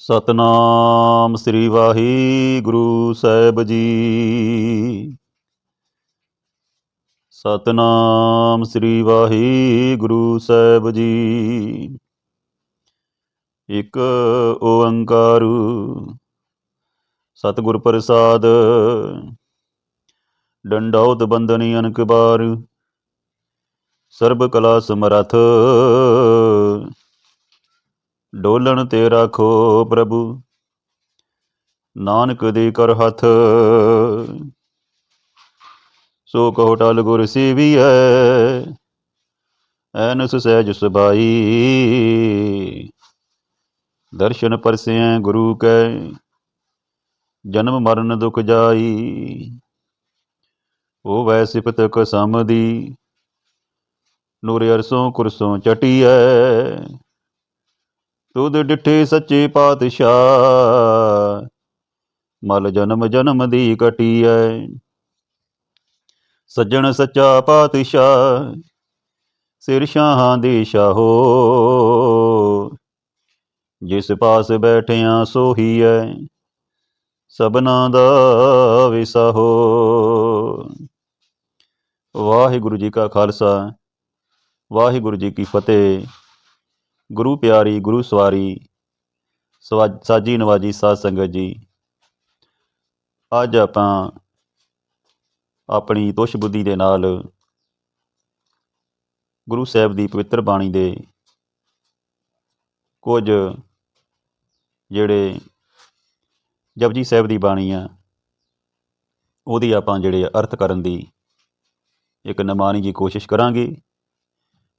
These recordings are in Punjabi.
ਸਤਨਾਮ ਸ੍ਰੀ ਵਾਹਿਗੁਰੂ ਸਾਹਿਬ ਜੀ। ਸਤਨਾਮ ਸ੍ਰੀ ਵਾਹਿਗੁਰੂ ਸਾਹਿਬ ਜੀ। ਇੱਕ ਓੰਕਾਰ ਸਤਿਗੁਰ ਪ੍ਰਸਾਦ ਡੰਡੌਤ ਬੰਦਨੀ ਅਨਕਬਾਰ, ਸਰਬ ਕਲਾ ਸਮਰਥ ਡੋਲਣ ਤੇ ਰਾਖੋ ਪ੍ਰਭੂ। ਨਾਨਕ ਦੇ ਕਰ ਹੱਥ। ਸੋ ਕਹੋ ਟਲ ਗੁਰ ਸੇਵੀਐ, ਐਨਸ ਸਹਿਜ ਸੁਭਾਈ। ਦਰਸ਼ਨ ਪਰਸਿਐ ਗੁਰੂ ਕੈ, ਜਨਮ ਮਰਨ ਦੁਖ ਜਾਈ। ਉਹ ਵੈ ਸਿਫਤ ਕਸਮ ਦੀ ਨੂਰ ਅਰਸੋਂ ਕੁਰਸੋਂ ਚਟੀਐ। ਤੁਧ ਡਿਠੇ ਸੱਚੇ ਪਾਤਸ਼ਾਹ। ਮਲ ਜਨਮ ਜਨਮ ਦੀ ਕਟੀਐ ਸੱਜਣ ਸੱਚਾ ਪਾਤਸ਼ਾਹ, ਸਿਰ ਸ਼ਾਹਾਂ ਦੇ ਸ਼ਾਹੋ ਜਿਸ ਪਾਸ ਬੈਠਿਆਂ ਸੋਹੀ ਐ ਸਬਨਾ ਦਾ ਵਿਸਾਹੋ। ਵਾਹਿਗੁਰੂ ਜੀ ਕਾ ਖਾਲਸਾ, ਵਾਹਿਗੁਰੂ ਜੀ ਕੀ ਫਤਿਹ। ਗੁਰੂ ਪਿਆਰੀ, ਗੁਰੂ ਸਵਾਰੀ, ਸਵਾ- ਸਾਜੀ ਨਵਾਜੀ, ਸਾਧ ਸੰਗਤ ਜੀ। ਅੱਜ ਆਪਾਂ ਆਪਣੀ ਤੁਸ਼ ਬੁੱਧੀ ਦੇ ਨਾਲ ਗੁਰੂ ਸਾਹਿਬ ਦੀ ਪਵਿੱਤਰ ਬਾਣੀ ਦੇ ਕੁਝ ਜਿਹੜੇ ਜਪਜੀ ਸਾਹਿਬ ਦੀ ਬਾਣੀ ਆ, ਉਹਦੀ ਆਪਾਂ ਜਿਹੜੇ ਆ ਅਰਥ ਕਰਨ ਦੀ ਇੱਕ ਨਮਾਨੀ ਜੀ ਕੋਸ਼ਿਸ਼ ਕਰਾਂਗੇ।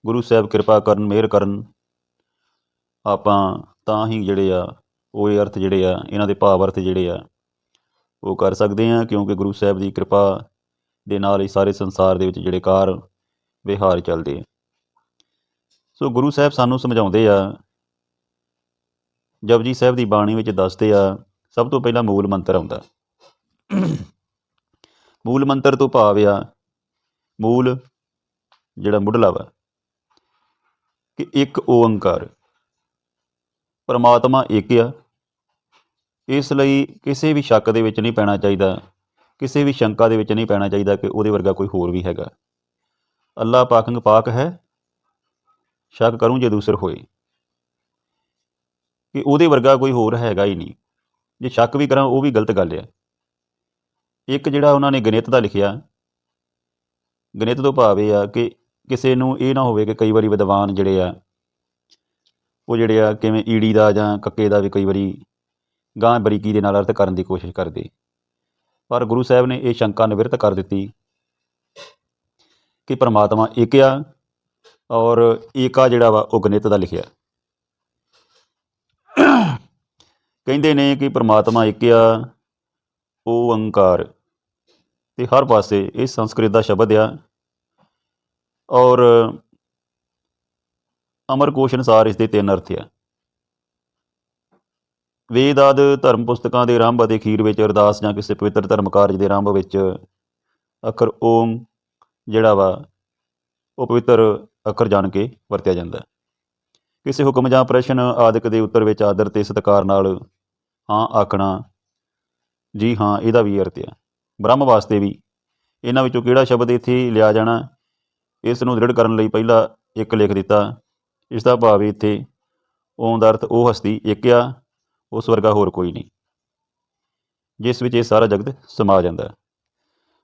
ਗੁਰੂ ਸਾਹਿਬ ਕਿਰਪਾ ਕਰਨ, ਮਿਹਰ ਕਰਨ। ਆਪਾਂ ਤਾਂ ਹੀ ਜਿਹੜੇ ਆ, ਉਹ ਇਹ ਅਰਥ ਜਿਹੜੇ ਆ, ਇਹਨਾਂ ਦੇ ਭਾਵ ਅਰਥ ਜਿਹੜੇ ਆ, ਉਹ ਕਰ ਸਕਦੇ ਆ ਕਿਉਂਕਿ ਗੁਰੂ ਸਾਹਿਬ ਦੀ ਕਿਰਪਾ ਦੇ ਨਾਲ ਹੀ ਸਾਰੇ ਸੰਸਾਰ ਦੇ ਵਿੱਚ ਜਿਹੜੇ ਕਾਰ ਵਿਹਾਰ ਚੱਲਦੇ ਆ। ਸੋ ਗੁਰੂ ਸਾਹਿਬ ਸਾਨੂੰ ਸਮਝਾਉਂਦੇ ਆ, ਜਪਜੀ ਸਾਹਿਬ ਦੀ ਬਾਣੀ ਵਿੱਚ ਦੱਸਦੇ ਆ, ਸਭ ਤੋਂ ਪਹਿਲਾਂ ਮੂਲ ਮੰਤਰ ਆਉਂਦਾ। ਮੂਲ ਮੰਤਰ ਤੋਂ ਭਾਵ ਆ, ਮੂਲ ਜਿਹੜਾ ਮੁੱਢਲਾ ਵਾ, ਕਿ ਇੱਕ ਓੰਕਾਰ। ਪਰਮਾਤਮਾ ਇੱਕ ਆ। ਇਸ ਲਈ ਕਿਸੇ ਵੀ ਸ਼ੱਕ ਦੇ ਵਿੱਚ ਨਹੀਂ ਪੈਣਾ ਚਾਹੀਦਾ, ਕਿਸੇ ਵੀ ਸ਼ੰਕਾ ਦੇ ਵਿੱਚ ਨਹੀਂ ਪੈਣਾ ਚਾਹੀਦਾ ਕਿ ਉਹਦੇ ਵਰਗਾ ਕੋਈ ਹੋਰ ਵੀ ਹੈਗਾ। ਅੱਲਾ ਪਾਕੰਗ ਪਾਕ ਹੈ। ਸ਼ੱਕ ਕਰੂੰ ਜੇ ਦੂਸਰ ਹੋਏ। ਕਿ ਉਹਦੇ ਵਰਗਾ ਕੋਈ ਹੋਰ ਹੈਗਾ ਹੀ ਨਹੀਂ। ਜੇ ਸ਼ੱਕ ਵੀ ਕਰਾਂ, ਉਹ ਵੀ ਗਲਤ ਗੱਲ ਆ। ਇੱਕ ਜਿਹੜਾ ਉਹਨਾਂ ਨੇ ਗਣਿਤ ਦਾ ਲਿਖਿਆ, ਗਣਿਤ ਤੋਂ ਭਾਵ ਇਹ ਆ ਕਿ ਕਿਸੇ ਨੂੰ ਇਹ ਨਾ ਹੋਵੇ ਕਿ ਕਈ ਵਾਰੀ ਵਿਦਵਾਨ ਜਿਹੜੇ ਆ ਉਹ ਜਿਹੜੇ ਆ, ਕਿਵੇਂ ਈੜੀ ਦਾ ਜਾਂ ਕੱਕੇ ਦਾ ਵੀ ਕਈ ਵਾਰੀ ਗਾਂ ਬਰੀਕੀ ਦੇ ਨਾਲ ਅਰਥ ਕਰਨ ਦੀ ਕੋਸ਼ਿਸ਼ ਕਰਦੇ। ਪਰ ਗੁਰੂ ਸਾਹਿਬ ਨੇ ਇਹ ਸ਼ੰਕਾ ਨਿਵਰਤ ਕਰ ਦਿੱਤੀ ਕਿ ਪ੍ਰਮਾਤਮਾ ਇੱਕ ਆ ਔਰ ਏਕਾ ਜਿਹੜਾ ਵਾ ਉਹ ਗਣਿਤ ਦਾ ਲਿਖਿਆ। ਕਹਿੰਦੇ ਨੇ ਕਿ ਪ੍ਰਮਾਤਮਾ ਇੱਕ ਆ, ਉਹ ਓੰਕਾਰ। ਤੇ ਹਰ ਪਾਸੇ ਇਹ ਸੰਸਕ੍ਰਿਤ ਦਾ ਸ਼ਬਦ ਆ। ਔਰ ਅਮਰਕੋਸ਼ ਅਨੁਸਾਰ ਇਸ ਦੇ ਤਿੰਨ ਅਰਥ ਆ। ਵੇਦ ਆਦਿ ਧਰਮ ਪੁਸਤਕਾਂ ਦੇ ਆਰੰਭ ਅਤੇ ਅਖੀਰ ਵਿੱਚ ਅਰਦਾਸ ਜਾਂ ਕਿਸੇ ਪਵਿੱਤਰ ਧਰਮ ਕਾਰਜ ਦੇ ਆਰੰਭ ਵਿੱਚ ਅੱਖਰ ਓਮ ਜਿਹੜਾ ਵਾ, ਉਹ ਪਵਿੱਤਰ ਅੱਖਰ ਜਾਣ ਕੇ ਵਰਤਿਆ ਜਾਂਦਾ ਕਿਸੇ ਹੁਕਮ ਜਾਂ ਪ੍ਰਸ਼ਨ ਆਦਿਕ ਦੇ ਉੱਤਰ ਵਿੱਚ ਆਦਰ ਤੇ ਸਤਿਕਾਰ ਨਾਲ ਹਾਂ, ਆਖਣਾ, ਜੀ ਹਾਂ, ਇਹਦਾ ਵੀ ਅਰਥ ਆ। ਬ੍ਰਹਮ ਵਾਸਤੇ ਵੀ ਇਹਨਾਂ ਵਿੱਚੋਂ ਕਿਹੜਾ ਸ਼ਬਦ ਇੱਥੇ ਲਿਆ ਜਾਣਾ, ਇਸ ਨੂੰ ਦ੍ਰਿੜ ਕਰਨ ਲਈ ਪਹਿਲਾ ਇੱਕ ਲਿਖ ਦਿੱਤਾ। ਇਸ ਦਾ ਭਾਵ ਇੱਥੇ ਓਮ ਦਾ ਅਰਥ ਉਹ ਹਸਤੀ, ਇੱਕ ਆ ਉਸ ਵਰਗਾ ਹੋਰ ਕੋਈ ਨਹੀਂ। ਜਿਸ ਵਿੱਚ ਇਹ ਸਾਰਾ ਜਗਤ ਸਮਾ ਜਾਂਦਾ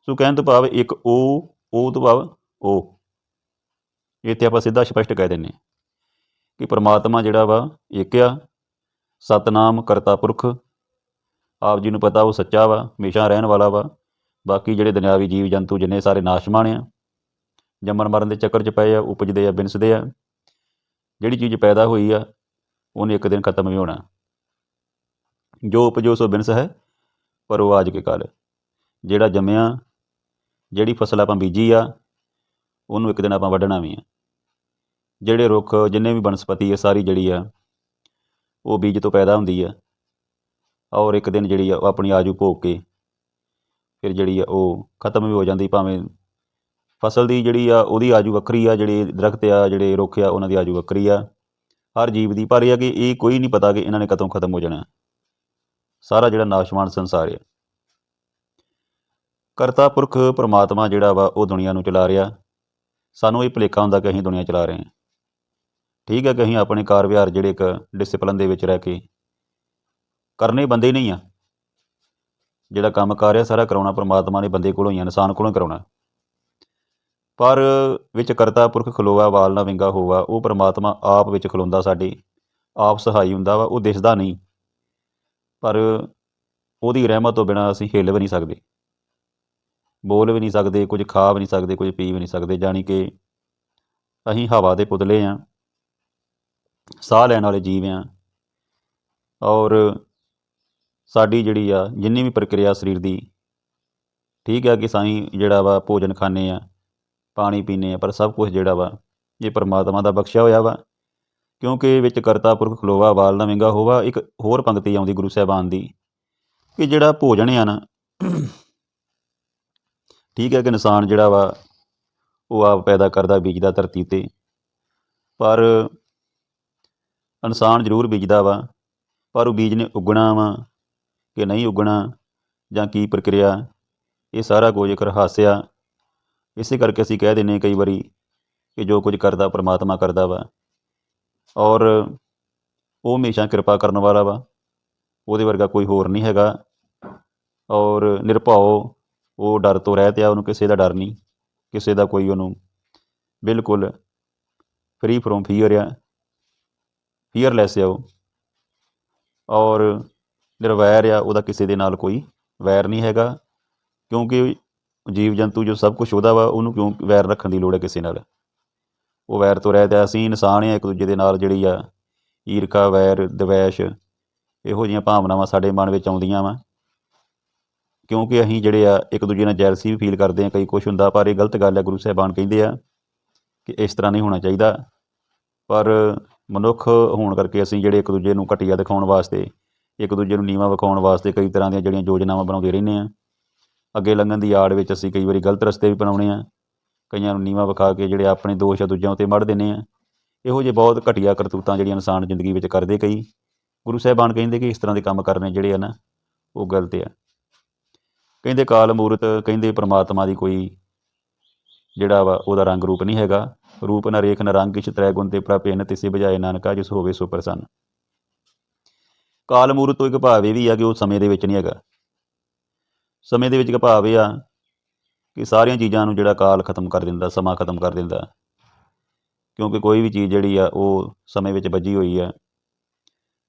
ਸੋ ਕਹਿਣ ਤੋਂ ਭਾਵ ਇੱਕ ਉਹ ਉਹ ਤੋਂ ਭਾਵ ਉਹ ਇੱਥੇ ਆਪਾਂ ਸਿੱਧਾ ਸਪਸ਼ਟ ਕਹਿ ਦਿੰਨੇ ਕਿ ਪ੍ਰਮਾਤਮਾ ਜਿਹੜਾ ਵਾ, ਇੱਕ ਆ, ਸਤਨਾਮ ਕਰਤਾ ਪੁਰਖ। ਆਪ ਜੀ ਨੂੰ ਪਤਾ ਉਹ ਸੱਚਾ ਵਾ, ਹਮੇਸ਼ਾ ਰਹਿਣ ਵਾਲਾ ਵਾ। ਬਾਕੀ ਜਿਹੜੇ ਦੁਨਿਆਵੀ ਜੀਵ ਜੰਤੂ ਜਿੰਨੇ ਸਾਰੇ ਨਾਸ਼ਮਾਨ ਆ, ਜੰਮਣ ਮਰਨ ਦੇ ਚੱਕਰ 'ਚ ਪਏ ਆ, ਉਪਜਦੇ ਆ, ਬਿਨਸਦੇ ਆ। ਜਿਹੜੀ ਚੀਜ਼ ਪੈਦਾ ਹੋਈ ਆ, ਉਹਨੇ ਇੱਕ ਦਿਨ ਖਤਮ ਵੀ ਹੋਣਾ। ਜੋ ਉਪਜੋ ਸੋ ਬਿਨਸ ਹੈ, ਪਰ ਉਹ ਆਜ ਕੇ ਕਾਲ ਜਿਹੜਾ ਜੰਮਿਆ, ਜਿਹੜੀ ਫਸਲ ਆਪਾਂ ਬੀਜੀ ਆ, ਉਹਨੂੰ ਇੱਕ ਦਿਨ ਆਪਾਂ ਵੱਢਣਾ ਵੀ ਆ। ਜਿਹੜੇ ਰੁੱਖ, ਜਿੰਨੇ ਵੀ ਬਨਸਪਤੀ ਆ, ਸਾਰੀ ਜਿਹੜੀ ਆ, ਉਹ ਬੀਜ ਤੋਂ ਪੈਦਾ ਹੁੰਦੀ ਆ। ਔਰ ਇੱਕ ਦਿਨ ਜਿਹੜੀ ਆ, ਉਹ ਆਪਣੀ ਆਜੂ ਭੋਗ ਕੇ, ਫਿਰ ਜਿਹੜੀ ਆ, ਉਹ ਖਤਮ ਵੀ ਹੋ ਜਾਂਦੀ, ਭਾਵੇਂ ਫਸਲ ਦੀ ਜਿਹੜੀ ਆ ਉਹਦੀ ਆਜੂ ਵੱਖਰੀ ਆ ਜਿਹੜੇ ਦਰਖਤ ਆ ਜਿਹੜੇ ਰੁੱਖ ਆ ਉਹਨਾਂ ਦੀ ਆਜੂ ਵੱਖਰੀ ਆ। ਹਰ ਜੀਵ ਦੀ ਪਰ ਇਹ ਆ ਕਿ ਇਹ ਕੋਈ ਨਹੀਂ ਪਤਾ ਕਿ ਇਹਨਾਂ ਨੇ ਕਦੋਂ ਖਤਮ ਹੋ ਜਾਣਾ। ਸਾਰਾ ਜਿਹੜਾ ਨਾਸ਼ਵਾਨ ਸੰਸਾਰ ਹੈ ਕਰਤਾ ਪੁਰਖ ਪ੍ਰਮਾਤਮਾ ਜਿਹੜਾ ਵਾ ਉਹ ਦੁਨੀਆ ਨੂੰ ਚਲਾ ਰਿਹਾ। ਸਾਨੂੰ ਇਹ ਭੁਲੇਖਾ ਹੁੰਦਾ ਕਿ ਅਸੀਂ ਦੁਨੀਆ ਚਲਾ ਰਹੇ ਹਾਂ। ਠੀਕ ਹੈ ਕਿ ਅਸੀਂ ਆਪਣੇ ਕਾਰ ਵਿਹਾਰ ਜਿਹੜੇ ਇੱਕ ਡਿਸਪਲਨ ਦੇ ਵਿੱਚ ਰਹਿ ਕੇ ਕਰਨੇ ਬੰਦੇ ਨਹੀਂ ਆ। ਜਿਹੜਾ ਕੰਮ ਕਰ ਰਿਹਾ ਸਾਰਾ ਕਰਾਉਣਾ ਪਰਮਾਤਮਾ ਨੇ ਬੰਦੇ ਕੋਲੋਂ ਹੀ ਆ, ਇਨਸਾਨ ਕੋਲੋਂ ਕਰਾਉਣਾ। ਪਰ ਵਿੱਚ ਕਰਤਾ ਪੁਰਖ ਖਲੋਆ, ਵਾਲ ਨਾ ਵਿੰਗਾ ਹੋਵਾ ਉਹ ਪ੍ਰਮਾਤਮਾ ਆਪ ਵਿੱਚ ਖਲੋਂਦਾ ਸਾਡੇ, ਆਪ ਸਹਾਈ ਹੁੰਦਾ ਵਾ, ਉਹ ਦਿਸਦਾ ਨਹੀਂ। ਪਰ ਉਹਦੀ ਰਹਿਮਤ ਤੋਂ ਬਿਨਾ ਅਸੀਂ ਹਿੱਲ ਵੀ ਨਹੀਂ ਸਕਦੇ। ਬੋਲ ਵੀ ਨਹੀਂ ਸਕਦੇ, ਕੁਝ ਖਾ ਵੀ ਨਹੀਂ ਸਕਦੇ, ਕੁਝ ਪੀ ਵੀ ਨਹੀਂ ਸਕਦੇ, ਜਾਣੀ ਕਿ ਅਸੀਂ ਹਵਾ ਦੇ ਪੁਤਲੇ ਆ, ਸਾਹ ਲੈਣ ਵਾਲੇ ਜੀਵ ਆ। ਔਰ ਸਾਡੀ ਜਿਹੜੀ ਆ, ਜਿੰਨੀ ਵੀ ਪ੍ਰਕਿਰਿਆ ਸਰੀਰ ਦੀ, ਠੀਕ ਆ ਕਿ ਸਾਈਂ ਜਿਹੜਾ ਵਾ ਭੋਜਨ ਖਾਂਦੇ ਆ ਪਾਣੀ ਪੀਂਦੇ ਆ ਪਰ ਸਭ ਕੁਝ ਜਿਹੜਾ ਵਾ, ਇਹ ਪਰਮਾਤਮਾ ਦਾ ਬਖਸ਼ਿਆ ਹੋਇਆ ਵਾ। ਕਿਉਂਕਿ ਵਿੱਚ ਕਰਤਾ ਪੁਰਖ ਖਲੋਵਾ, ਵਾਲ ਨਾ ਵਿੰਗਾ ਹੋਵਾ, ਇੱਕ ਹੋਰ ਪੰਕਤੀ ਆਉਂਦੀ ਗੁਰੂ ਸਾਹਿਬਾਨ ਦੀ, ਕਿ ਜਿਹੜਾ ਭੋਜਨ ਆ ਨਾ, ਠੀਕ ਹੈ ਕਿ ਇਨਸਾਨ ਜਿਹੜਾ ਵਾ, ਉਹ ਆਪ ਪੈਦਾ ਕਰਦਾ ਬੀਜਦਾ ਧਰਤੀ ਤੇ, ਪਰ ਇਨਸਾਨ ਜ਼ਰੂਰ ਬੀਜਦਾ ਵਾ, ਪਰ ਉਹ ਬੀਜ ਨੇ ਉੱਗਣਾ ਵਾ ਕਿ ਨਹੀਂ ਉੱਗਣਾ ਜਾਂ ਕੀ ਪ੍ਰਕਿਰਿਆ, ਇਹ ਸਾਰਾ ਕੁਝ ਇੱਕ ਰਹੱਸ ਆ। ਇਸੇ ਕਰਕੇ ਅਸੀਂ ਕਹਿ ਦਿੰਦੇ ਹਾਂ ਕਈ ਵਾਰੀ ਕਿ ਜੋ ਕੁਝ ਕਰਦਾ ਪਰਮਾਤਮਾ ਕਰਦਾ ਵਾ ਔਰ ਉਹ ਹਮੇਸ਼ਾ ਕਿਰਪਾ ਕਰਨ ਵਾਲਾ ਵਾ, ਉਹਦੇ ਵਰਗਾ ਕੋਈ ਹੋਰ ਨਹੀਂ ਹੈਗਾ ਔਰ ਨਿਰਭਉ, ਉਹ ਡਰ ਤੋਂ ਰਹਿਤ ਆ ਉਹਨੂੰ ਕਿਸੇ ਦਾ ਡਰ ਨਹੀਂ, ਕਿਸੇ ਦਾ ਕੋਈ ਉਹਨੂੰ ਬਿਲਕੁਲ ਫਰੀ ਫਰੋਮ ਫੀਅਰ ਆ ਫੀਅਰਲੈਸ ਆ ਉਹ ਔਰ ਨਿਰਵੈਰ ਆ, ਉਹਦਾ ਕਿਸੇ ਦੇ ਨਾਲ ਕੋਈ ਵੈਰ ਨਹੀਂ ਹੈਗਾ ਕਿਉਂਕਿ ਜੀਵ ਜੰਤੂ ਜੋ ਸਭ ਕੁਝ ਉਹਦਾ ਵਾ, ਉਹਨੂੰ ਕਿਉਂ ਵੈਰ ਰੱਖਣ ਦੀ ਲੋੜ ਹੈ ਕਿਸੇ ਨਾਲ? ਉਹ ਵੈਰ ਤੋਂ ਰਹਿਤ ਆ ਅਸੀਂ ਇਨਸਾਨ ਆ ਇੱਕ ਦੂਜੇ ਦੇ ਨਾਲ ਜਿਹੜੀ ਆ, ਈਰਖਾ, ਵੈਰ, ਦਵੈਸ਼, ਇਹੋ ਜਿਹੀਆਂ ਭਾਵਨਾਵਾਂ ਸਾਡੇ ਮਨ ਵਿੱਚ ਆਉਂਦੀਆਂ ਵਾ। ਕਿਉਂਕਿ ਅਸੀਂ ਜਿਹੜੇ ਆ, ਇੱਕ ਦੂਜੇ ਨਾਲ ਜੈਲਸੀ ਵੀ ਫੀਲ ਕਰਦੇ ਆ ਕਈ ਕੁਝ ਹੁੰਦਾ, ਪਰ ਇਹ ਗਲਤ ਗੱਲ ਹੈ ਗੁਰੂ ਸਾਹਿਬਾਨ ਕਹਿੰਦੇ ਆ ਕਿ ਇਸ ਤਰ੍ਹਾਂ ਨਹੀਂ ਹੋਣਾ ਚਾਹੀਦਾ। ਪਰ ਮਨੁੱਖ ਹੋਣ ਕਰਕੇ ਅਸੀਂ ਜਿਹੜੇ ਇੱਕ ਦੂਜੇ ਨੂੰ ਘਟੀਆ ਦਿਖਾਉਣ ਵਾਸਤੇ, ਇੱਕ ਦੂਜੇ ਨੂੰ ਨੀਵਾਂ ਵਿਖਾਉਣ ਵਾਸਤੇ ਕਈ ਤਰ੍ਹਾਂ ਦੀਆਂ ਜਿਹੜੀਆਂ ਯੋਜਨਾਵਾਂ ਬਣਾਉਂਦੇ ਰਹਿੰਦੇ ਆ ਅੱਗੇ ਲੰਘਣ ਦੀ ਆੜ ਵਿੱਚ ਅਸੀਂ ਕਈ ਵਾਰੀ ਗਲਤ ਰਸਤੇ ਵੀ ਬਣਾਉਣੇ ਹਾਂ ਕਈਆਂ ਨੂੰ ਨੀਵਾਂ ਵਿਖਾ ਕੇ ਜਿਹੜੇ ਆਪਣੇ ਦੋਸ਼ ਆ ਦੂਜਿਆਂ ਉੱਤੇ ਮੜ ਦਿੰਦੇ ਆ। ਇਹੋ ਜਿਹੇ ਬਹੁਤ ਘਟੀਆ ਕਰਤੂਤਾਂ ਜਿਹੜੀਆਂ ਇਨਸਾਨ ਜ਼ਿੰਦਗੀ ਵਿੱਚ ਕਰਦੇ ਕਈ। ਗੁਰੂ ਸਾਹਿਬਾਨ ਕਹਿੰਦੇ ਕਿ ਇਸ ਤਰ੍ਹਾਂ ਦੇ ਕੰਮ ਕਰਨੇ ਜਿਹੜੇ ਆ ਨਾ, ਉਹ ਗਲਤ ਆ। ਕਹਿੰਦੇ ਕਾਲ ਮੂਰਤ, ਕਹਿੰਦੇ ਪ੍ਰਮਾਤਮਾ ਦੀ ਕੋਈ ਜਿਹੜਾ ਵਾ ਉਹਦਾ ਰੰਗ ਰੂਪ ਨਹੀਂ ਹੈਗਾ। ਰੂਪ ਨਰੇਖ ਨਰੰਗਿਸ਼ ਤ੍ਰੈ ਗੁਣ ਤੇ ਪ੍ਰਪੇ ਨ ਤਿਸੇ ਬਜਾਏ ਨਾਨਕਾ, ਜਿਸ ਹੋਵੇ ਸੋ ਪ੍ਰਸੰਨ ਕਾਲ ਮੂਰਤ ਤੋਂ ਇੱਕ ਭਾਵ ਇਹ ਵੀ ਆ ਕਿ ਉਹ ਸਮੇਂ ਦੇ ਵਿੱਚ ਨਹੀਂ ਹੈਗਾ। ਸਮੇਂ ਦੇ ਵਿੱਚ ਇੱਕ ਭਾਵ ਇਹ ਆ ਕਿ ਸਾਰੀਆਂ ਚੀਜ਼ਾਂ ਨੂੰ ਜਿਹੜਾ ਕਾਲ ਖਤਮ ਕਰ ਦਿੰਦਾ, ਸਮਾਂ ਖਤਮ ਕਰ ਦਿੰਦਾ। ਕਿਉਂਕਿ ਕੋਈ ਵੀ ਚੀਜ਼ ਜਿਹੜੀ ਆ, ਉਹ ਸਮੇਂ ਵਿੱਚ ਵੱਜੀ ਹੋਈ ਆ।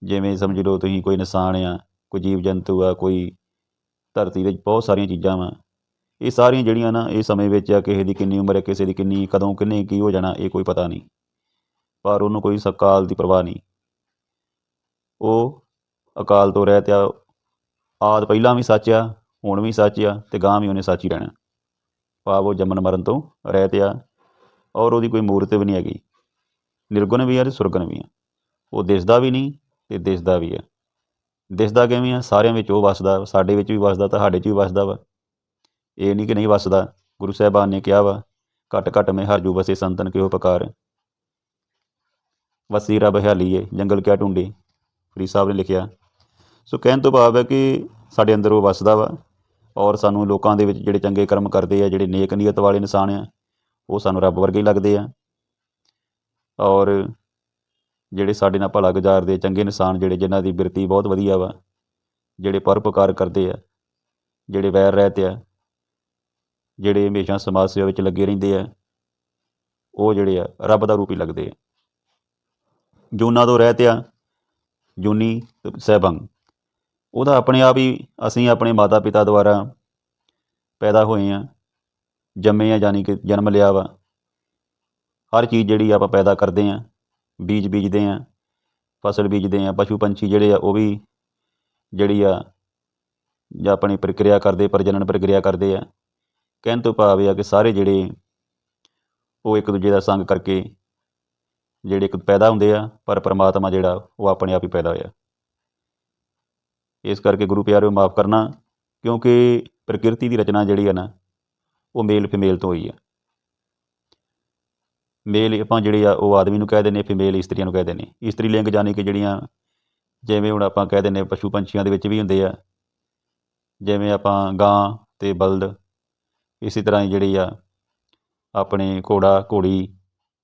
ਜਿਵੇਂ ਸਮਝ ਲਓ ਤੁਸੀਂ ਕੋਈ ਇਨਸਾਨ ਆ, ਕੋਈ ਜੀਵ ਜੰਤੂ ਆ, ਕੋਈ ਧਰਤੀ ਦੇ ਬਹੁਤ ਸਾਰੀਆਂ ਚੀਜ਼ਾਂ ਵਾ। ਇਹ ਸਾਰੀਆਂ ਜਿਹੜੀਆਂ ਨਾ, ਇਹ ਸਮੇਂ ਵਿੱਚ ਆ, ਕਿਸੇ ਦੀ ਕਿੰਨੀ ਉਮਰ ਹੈ ਕਿਸੇ ਦੀ ਕਿੰਨੀ, ਕਦੋਂ, ਕਿੰਨੇ, ਕੀ ਹੋ ਜਾਣਾ, ਇਹ ਕੋਈ ਪਤਾ ਨਹੀਂ। ਪਰ ਉਹਨੂੰ ਕੋਈ ਸਕਾਲ ਦੀ ਪਰਵਾਹ ਨਹੀਂ। ਉਹ ਅਕਾਲ ਤੋਂ ਰਹਿਤ ਆ। ਆਦ ਪਹਿਲਾਂ ਵੀ ਸੱਚ ਆ ਹੁਣ ਵੀ ਸੱਚ ਆ ਤੇ ਗਾਂ ਵੀ ਉਹਨੇ ਸੱਚ ਹੀ ਰਹਿਣਾ। ਭਾਵ ਉਹ ਜੰਮਣ ਮਰਨ ਤੋਂ ਰਹਿਤ ਆ ਔਰ ਉਹਦੀ ਕੋਈ ਮੂਰਤ ਵੀ ਨਹੀਂ ਹੈਗੀ। ਨਿਰਗੁਣ ਵੀ ਆ ਤੇ ਸੁਰਗੁਣ ਵੀ ਆ। ਉਹ ਦਿਸਦਾ ਵੀ ਨਹੀਂ ਤੇ ਦਿਸਦਾ ਵੀ ਆ। ਦਿਸਦਾ ਕਿਵੇਂ ਆ? ਸਾਰਿਆਂ ਵਿੱਚ ਉਹ ਵਸਦਾ ਸਾਡੇ ਵਿੱਚ ਵੀ ਵਸਦਾ, ਤੁਹਾਡੇ 'ਚ ਵੀ ਵਸਦਾ ਵਾ। ਇਹ ਨਹੀਂ ਕਿ ਨਹੀਂ ਵਸਦਾ, ਗੁਰੂ ਸਾਹਿਬਾਨ ਨੇ ਕਿਹਾ ਵਾ, ਘਟ ਘਟ ਮੈਂ ਹਰਜੂ ਵਸੇ ਸੰਤਨ ਕਿਉ ਪਕਾਰ। ਵਸੀ ਰਬ ਹਿਆਲੀਏ ਜੰਗਲ ਕਿਆ ਢੂੰਡੇ ਫਰੀ ਸਾਹਿਬ ਨੇ ਲਿਖਿਆ, ਸੋ ਕਹਿਣ ਤੋਂ ਭਾਵ ਹੈ ਕਿ ਸਾਡੇ ਅੰਦਰ ਉਹ ਵਸਦਾ ਵਾ। ਔਰ ਸਾਨੂੰ ਲੋਕਾਂ ਦੇ ਵਿੱਚ ਜਿਹੜੇ ਚੰਗੇ ਕਰਮ ਕਰਦੇ ਆ, ਜਿਹੜੇ ਨੇਕ ਨੀਅਤ ਵਾਲੇ ਇਨਸਾਨ ਆ, ਉਹ ਸਾਨੂੰ ਰੱਬ ਵਰਗੇ ਲੱਗਦੇ ਆ। ਔਰ ਜਿਹੜੇ ਸਾਡੇ ਨਾਲ ਭਲਾ ਗੁਜ਼ਾਰਦੇ ਚੰਗੇ ਇਨਸਾਨ ਜਿਹੜੇ, ਜਿਨ੍ਹਾਂ ਦੀ ਬਿਰਤੀ ਬਹੁਤ ਵਧੀਆ ਵਾ, ਜਿਹੜੇ ਪਰਉਪਕਾਰ ਕਰਦੇ ਆ, ਜਿਹੜੇ ਵੈਰ ਰਹਿਤ ਆ, ਜਿਹੜੇ ਹਮੇਸ਼ਾ ਸਮਾਜ ਸੇਵਾ ਵਿੱਚ ਲੱਗੇ ਰਹਿੰਦੇ ਆ, ਉਹ ਜਿਹੜੇ ਆ, ਰੱਬ ਦਾ ਰੂਪ ਹੀ ਲੱਗਦੇ ਆ। ਜੂਨਾ ਤੋਂ ਰਹਿਤ ਆ, ਜੂਨੀ ਸਹਿਬੰਗ। ਉਹਦਾ ਆਪਣੇ ਆਪ ਹੀ ਅਸੀਂ ਆਪਣੇ ਮਾਤਾ ਪਿਤਾ ਦੁਆਰਾ ਪੈਦਾ ਹੋਏ ਆ ਜੰਮੇ ਆ ਯਾਨੀ ਕਿ ਜਨਮ ਲਿਆ ਵਾ। ਹਰ ਚੀਜ਼ ਜਿਹੜੀ ਆਪਾਂ ਪੈਦਾ ਕਰਦੇ ਆ ਬੀਜ ਬੀਜਦੇ ਆ ਫਸਲ ਬੀਜਦੇ ਆ ਪਸ਼ੂ ਪੰਛੀ ਜਿਹੜੇ ਆ ਉਹ ਵੀ ਜਿਹੜੀ ਆ ਜਾਂ ਆਪਣੀ ਪ੍ਰਕਿਰਿਆ ਕਰਦੇ, ਪ੍ਰਜਨਨ ਪ੍ਰਕਿਰਿਆ ਕਰਦੇ ਆ, ਕਹਿਣ ਤੋਂ ਭਾਵ ਇਹ ਆ ਕਿ ਸਾਰੇ ਜਿਹੜੇ ਉਹ ਇੱਕ ਦੂਜੇ ਦਾ ਸੰਗ ਕਰਕੇ ਜਿਹੜੇ ਇੱਕ ਪੈਦਾ ਹੁੰਦੇ ਆ, ਪਰ ਪਰਮਾਤਮਾ ਜਿਹੜਾ ਉਹ ਆਪਣੇ ਆਪ ਹੀ ਪੈਦਾ ਹੋਇਆ। ਇਸ ਕਰਕੇ ਗੁਰੂ ਪਿਆਰਿਓ ਮਾਫ ਕਰਨਾ, ਕਿਉਂਕਿ ਪ੍ਰਕਿਰਤੀ ਦੀ ਰਚਨਾ ਜਿਹੜੀ ਆ ਨਾ, ਉਹ ਮੇਲ ਫੀਮੇਲ ਤੋਂ ਹੋਈ ਆ। ਮੇਲ ਆਪਾਂ ਜਿਹੜੇ ਆ, ਉਹ ਆਦਮੀ ਨੂੰ ਕਹਿ ਦਿੰਦੇ, ਫੀਮੇਲ ਇਸਤਰੀਆਂ ਨੂੰ ਕਹਿ ਦਿੰਦੇ। ਇਸਤਰੀ ਲਿੰਗ ਜਾਨੀ ਕਿ ਜਿਹੜੀਆਂ, ਜਿਵੇਂ ਹੁਣ ਆਪਾਂ ਕਹਿ ਦਿੰਦੇ, ਪਸ਼ੂ ਪੰਛੀਆਂ ਦੇ ਵਿੱਚ ਵੀ ਹੁੰਦੇ ਆ। ਜਿਵੇਂ ਆਪਾਂ ਗਾਂ ਤੇ ਬਲਦ, ਇਸੇ ਤਰ੍ਹਾਂ ਹੀ ਜਿਹੜੀ ਆ, ਆਪਣੇ ਘੋੜਾ, ਘੋੜੀ,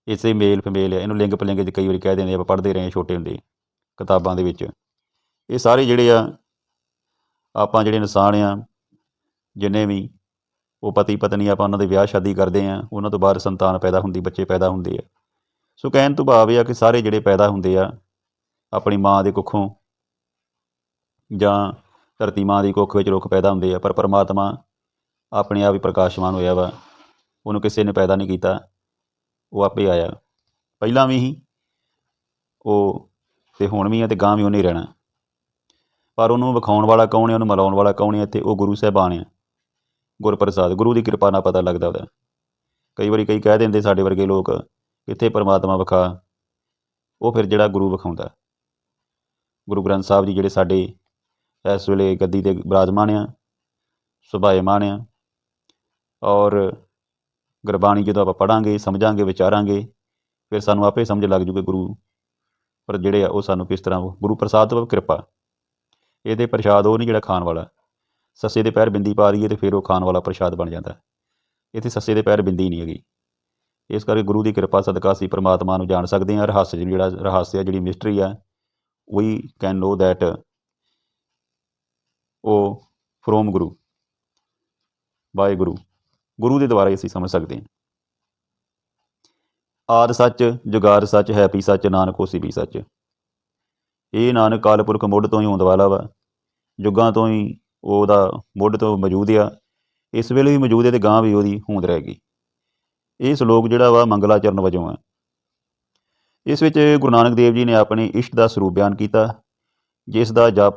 ਇਸੇ ਮੇਲ ਫੀਮੇਲ ਆ। ਇਹਨੂੰ ਲਿੰਗ ਪਲਿੰਗ 'ਚ ਕਈ ਵਾਰੀ ਕਹਿ ਦਿੰਦੇ ਆਪਾਂ ਪੜ੍ਹਦੇ ਰਹੇ ਹਾਂ ਛੋਟੇ ਹੁੰਦੇ ਕਿਤਾਬਾਂ ਦੇ ਵਿੱਚ। ਇਹ ਸਾਰੇ ਜਿਹੜੇ ਆ ਆਪਾਂ ਜਿਹੜੇ ਇਨਸਾਨ ਆ, ਜਿੰਨੇ ਵੀ ਉਹ ਪਤੀ ਪਤਨੀ ਆਪਾਂ ਉਹਨਾਂ ਦੇ ਵਿਆਹ ਸ਼ਾਦੀ ਕਰਦੇ ਆ, ਉਹਨਾਂ ਤੋਂ ਬਾਅਦ ਸੰਤਾਨ ਪੈਦਾ ਹੁੰਦੀ, ਬੱਚੇ ਪੈਦਾ ਹੁੰਦੇ ਆ। ਸੋ ਕਹਿਣ ਤੋਂ ਭਾਵ ਇਹ ਆ ਕਿ ਸਾਰੇ ਜਿਹੜੇ ਪੈਦਾ ਹੁੰਦੇ ਆ, ਆਪਣੀ ਮਾਂ ਦੇ ਕੁੱਖੋਂ ਜਾਂ ਧਰਤੀ ਮਾਂ ਦੀ ਕੁੱਖ ਵਿੱਚ ਰੁੱਖ ਪੈਦਾ ਹੁੰਦੇ ਆ, ਪਰ ਪਰਮਾਤਮਾ ਆਪਣੇ ਆਪ ਹੀ ਪ੍ਰਕਾਸ਼ਮਾਨ ਹੋਇਆ ਵਾ, ਉਹਨੂੰ ਕਿਸੇ ਨੇ ਪੈਦਾ ਨਹੀਂ ਕੀਤਾ, ਉਹ ਆਪੇ ਆਇਆ। ਪਹਿਲਾਂ ਵੀ ਹੀ ਉਹ ਤੇ ਹੁਣ ਵੀ ਆ ਤੇ ਗਾਂ ਵੀ ਉਹਨੇ ਰਹਿਣਾ। ਪਰ ਉਹਨੂੰ ਵਿਖਾਉਣ ਵਾਲਾ ਕੌਣ ਹੈ, ਉਹਨੂੰ ਮਿਲਾਉਣ ਵਾਲਾ ਕੌਣ ਹੈ ਤੇ ਉਹ ਗੁਰੂ ਸਾਹਿਬਾਨ ਆ ਗੁਰਪ੍ਰਸਾਦ, ਗੁਰੂ ਦੀ ਕਿਰਪਾ ਨਾਲ ਪਤਾ ਲੱਗਦਾ ਉਹਦਾ। ਕਈ ਵਾਰੀ ਕਈ ਕਹਿ ਦਿੰਦੇ ਸਾਡੇ ਵਰਗੇ ਲੋਕ, ਕਿੱਥੇ ਪਰਮਾਤਮਾ ਵਿਖਾ, ਉਹ ਫਿਰ ਜਿਹੜਾ ਗੁਰੂ ਵਿਖਾਉਂਦਾ। ਗੁਰੂ ਗ੍ਰੰਥ ਸਾਹਿਬ ਜੀ ਜਿਹੜੇ ਸਾਡੇ ਇਸ ਵੇਲੇ ਗੱਦੀ ਤੇ ਬਿਰਾਜਮਾਨ ਆ, ਸੁਭਾਏਮਾਨ ਆ, ਔਰ ਗੁਰਬਾਣੀ ਜਦੋਂ ਆਪਾਂ ਪੜਾਂਗੇ ਸਮਝਾਂਗੇ, ਵਿਚਾਰਾਂਗੇ, ਫਿਰ ਸਾਨੂੰ ਆਪੇ ਸਮਝ ਲੱਗ ਜੂਗੇ ਗੁਰੂ, ਪਰ ਜਿਹੜੇ ਆ ਉਹ ਸਾਨੂੰ ਕਿਸ ਤਰ੍ਹਾਂ, ਗੁਰੂ ਪ੍ਰਸਾਦ ਤੋਂ ਕਿਰਪਾ। ਇਹਦੇ ਪ੍ਰਸ਼ਾਦ ਉਹ ਨਹੀਂ ਜਿਹੜਾ ਖਾਣ ਵਾਲਾ। ਸੱਸੇ ਦੇ ਪੈਰ ਬਿੰਦੀ ਪਾ ਦਈਏ ਤੇ ਫਿਰ ਉਹ ਖਾਣ ਵਾਲਾ ਪ੍ਰਸ਼ਾਦ ਬਣ ਜਾਂਦਾ। ਇੱਥੇ ਸੱਸੇ ਦੇ ਪੈਰ ਬਿੰਦੀ ਨਹੀਂ ਹੈਗੀ। ਇਸ ਕਰਕੇ ਗੁਰੂ ਦੀ ਕਿਰਪਾ ਸਦਕਾ ਅਸੀਂ ਪ੍ਰਮਾਤਮਾ ਨੂੰ ਜਾਣ ਸਕਦੇ ਹਾਂ। ਰਹੱਸ ਜਿਹੜਾ ਰਹੱਸ ਹੈ ਜਿਹੜੀ ਮਿਸਟਰੀ ਆ ਵੀ ਕੈਨ ਨੋ ਦੈਟ ਉਹ ਫਰੋਮ ਗੁਰੂ ਬਾਏ ਗੁਰੂ। ਗੁਰੂ ਦੇ ਦੁਆਰਾ ਹੀ ਅਸੀਂ ਸਮਝ ਸਕਦੇ ਹਾਂ। ਆਦ ਸੱਚ ਜੁਗਾਰ ਸੱਚ ਹੈਪੀ ਸੱਚ, ਨਾਨਕ ਹੋਸੀ ਵੀ ਸੱਚ। ਇਹ ਨਾਨਕ ਕਾਲਪੁਰਖ ਮੁੱਢ ਤੋਂ ਹੀ ਹੋਂਦ ਵਾਲਾ ਵਾ। ਜੁਗਾਂ ਤੋਂ ਹੀ ਉਹਦਾ ਮੁੱਢ ਤੋਂ ਮੌਜੂਦ ਆ। ਇਸ ਵੇਲੇ ਵੀ ਮੌਜੂਦ ਹੈ ਤੇ ਗਾਂ ਵੀ ਉਹਦੀ ਹੋਂਦ ਰਹਿ ਗਈ। ਇਹ ਸ਼ਲੋਕ ਜਿਹੜਾ ਵਾ ਮੰਗਲਾਚਰਨ ਵਜੋਂ ਆ। ਇਸ ਵਿੱਚ ਗੁਰੂ ਨਾਨਕ ਦੇਵ ਜੀ ਨੇ ਆਪਣੇ ਇਸ਼ਟ ਦਾ ਸਰੂਪ ਬਿਆਨ ਕੀਤਾ, ਜਿਸ ਦਾ ਜਪ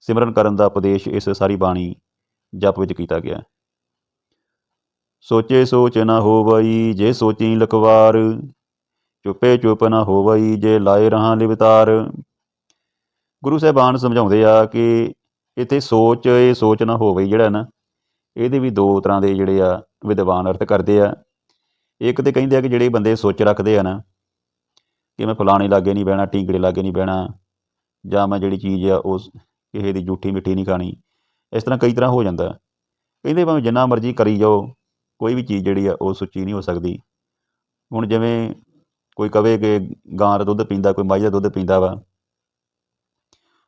ਸਿਮਰਨ ਕਰਨ ਦਾ ਉਪਦੇਸ਼ ਇਸ ਸਾਰੀ ਬਾਣੀ ਜਪ ਵਿੱਚ ਕੀਤਾ ਗਿਆ। ਸੋਚੇ ਸੋਚ ਨਾ ਹੋਵਈ, ਜੇ ਸੋਚੀ ਲਖਵਾਰ ਚੁੱਪੇ ਚੁੱਪ ਨਾ ਹੋਵਈ ਜੇ ਲਾਏ ਰਹਾ ਲਿਵਤਾਰ। ਗੁਰੂ ਸਾਹਿਬਾਨ ਸਮਝਾਉਂਦੇ ਆ ਕਿ ਇੱਥੇ ਸੋਚ, ਇਹ ਸੋਚ ਨਾ ਹੋਵਈ ਜਿਹੜਾ ਨਾ, ਇਹਦੇ ਵੀ ਦੋ ਤਰ੍ਹਾਂ ਦੇ ਜਿਹੜੇ ਆ ਵਿਦਵਾਨ ਅਰਥ ਕਰਦੇ ਆ। ਇੱਕ ਤੇ ਕਹਿੰਦੇ ਆ ਕਿ ਜਿਹੜੇ ਬੰਦੇ ਸੋਚ ਰੱਖਦੇ ਆ ਨਾ, ਕਿ ਮੈਂ ਫਲਾਣੇ ਲਾਗੇ ਨਹੀਂ ਬਹਿਣਾ, ਟੀਂਗੜੇ ਲਾਗੇ ਨਹੀਂ ਬਹਿਣਾ, ਜਾਂ ਮੈਂ ਜਿਹੜੀ ਚੀਜ਼ ਆ ਉਸ ਕਿਸੇ ਦੀ ਝੂਠੀ ਮਿੱਠੀ ਨਹੀਂ ਖਾਣੀ, ਇਸ ਤਰ੍ਹਾਂ ਕਈ ਤਰ੍ਹਾਂ ਹੋ ਜਾਂਦਾ। ਕਹਿੰਦੇ ਭਾਵੇਂ ਜਿੰਨਾ ਮਰਜ਼ੀ ਕਰੀ ਜਾਓ, ਕੋਈ ਵੀ ਚੀਜ਼ ਜਿਹੜੀ ਆ ਉਹ ਸੁੱਚੀ ਨਹੀਂ ਹੋ ਸਕਦੀ। ਹੁਣ ਜਿਵੇਂ ਕੋਈ ਕਵੇ ਕਿ ਗਾਂ ਦਾ ਦੁੱਧ ਪੀਂਦਾ, ਕੋਈ ਮੱਝ ਦਾ ਦੁੱਧ ਪੀਂਦਾ ਵਾ।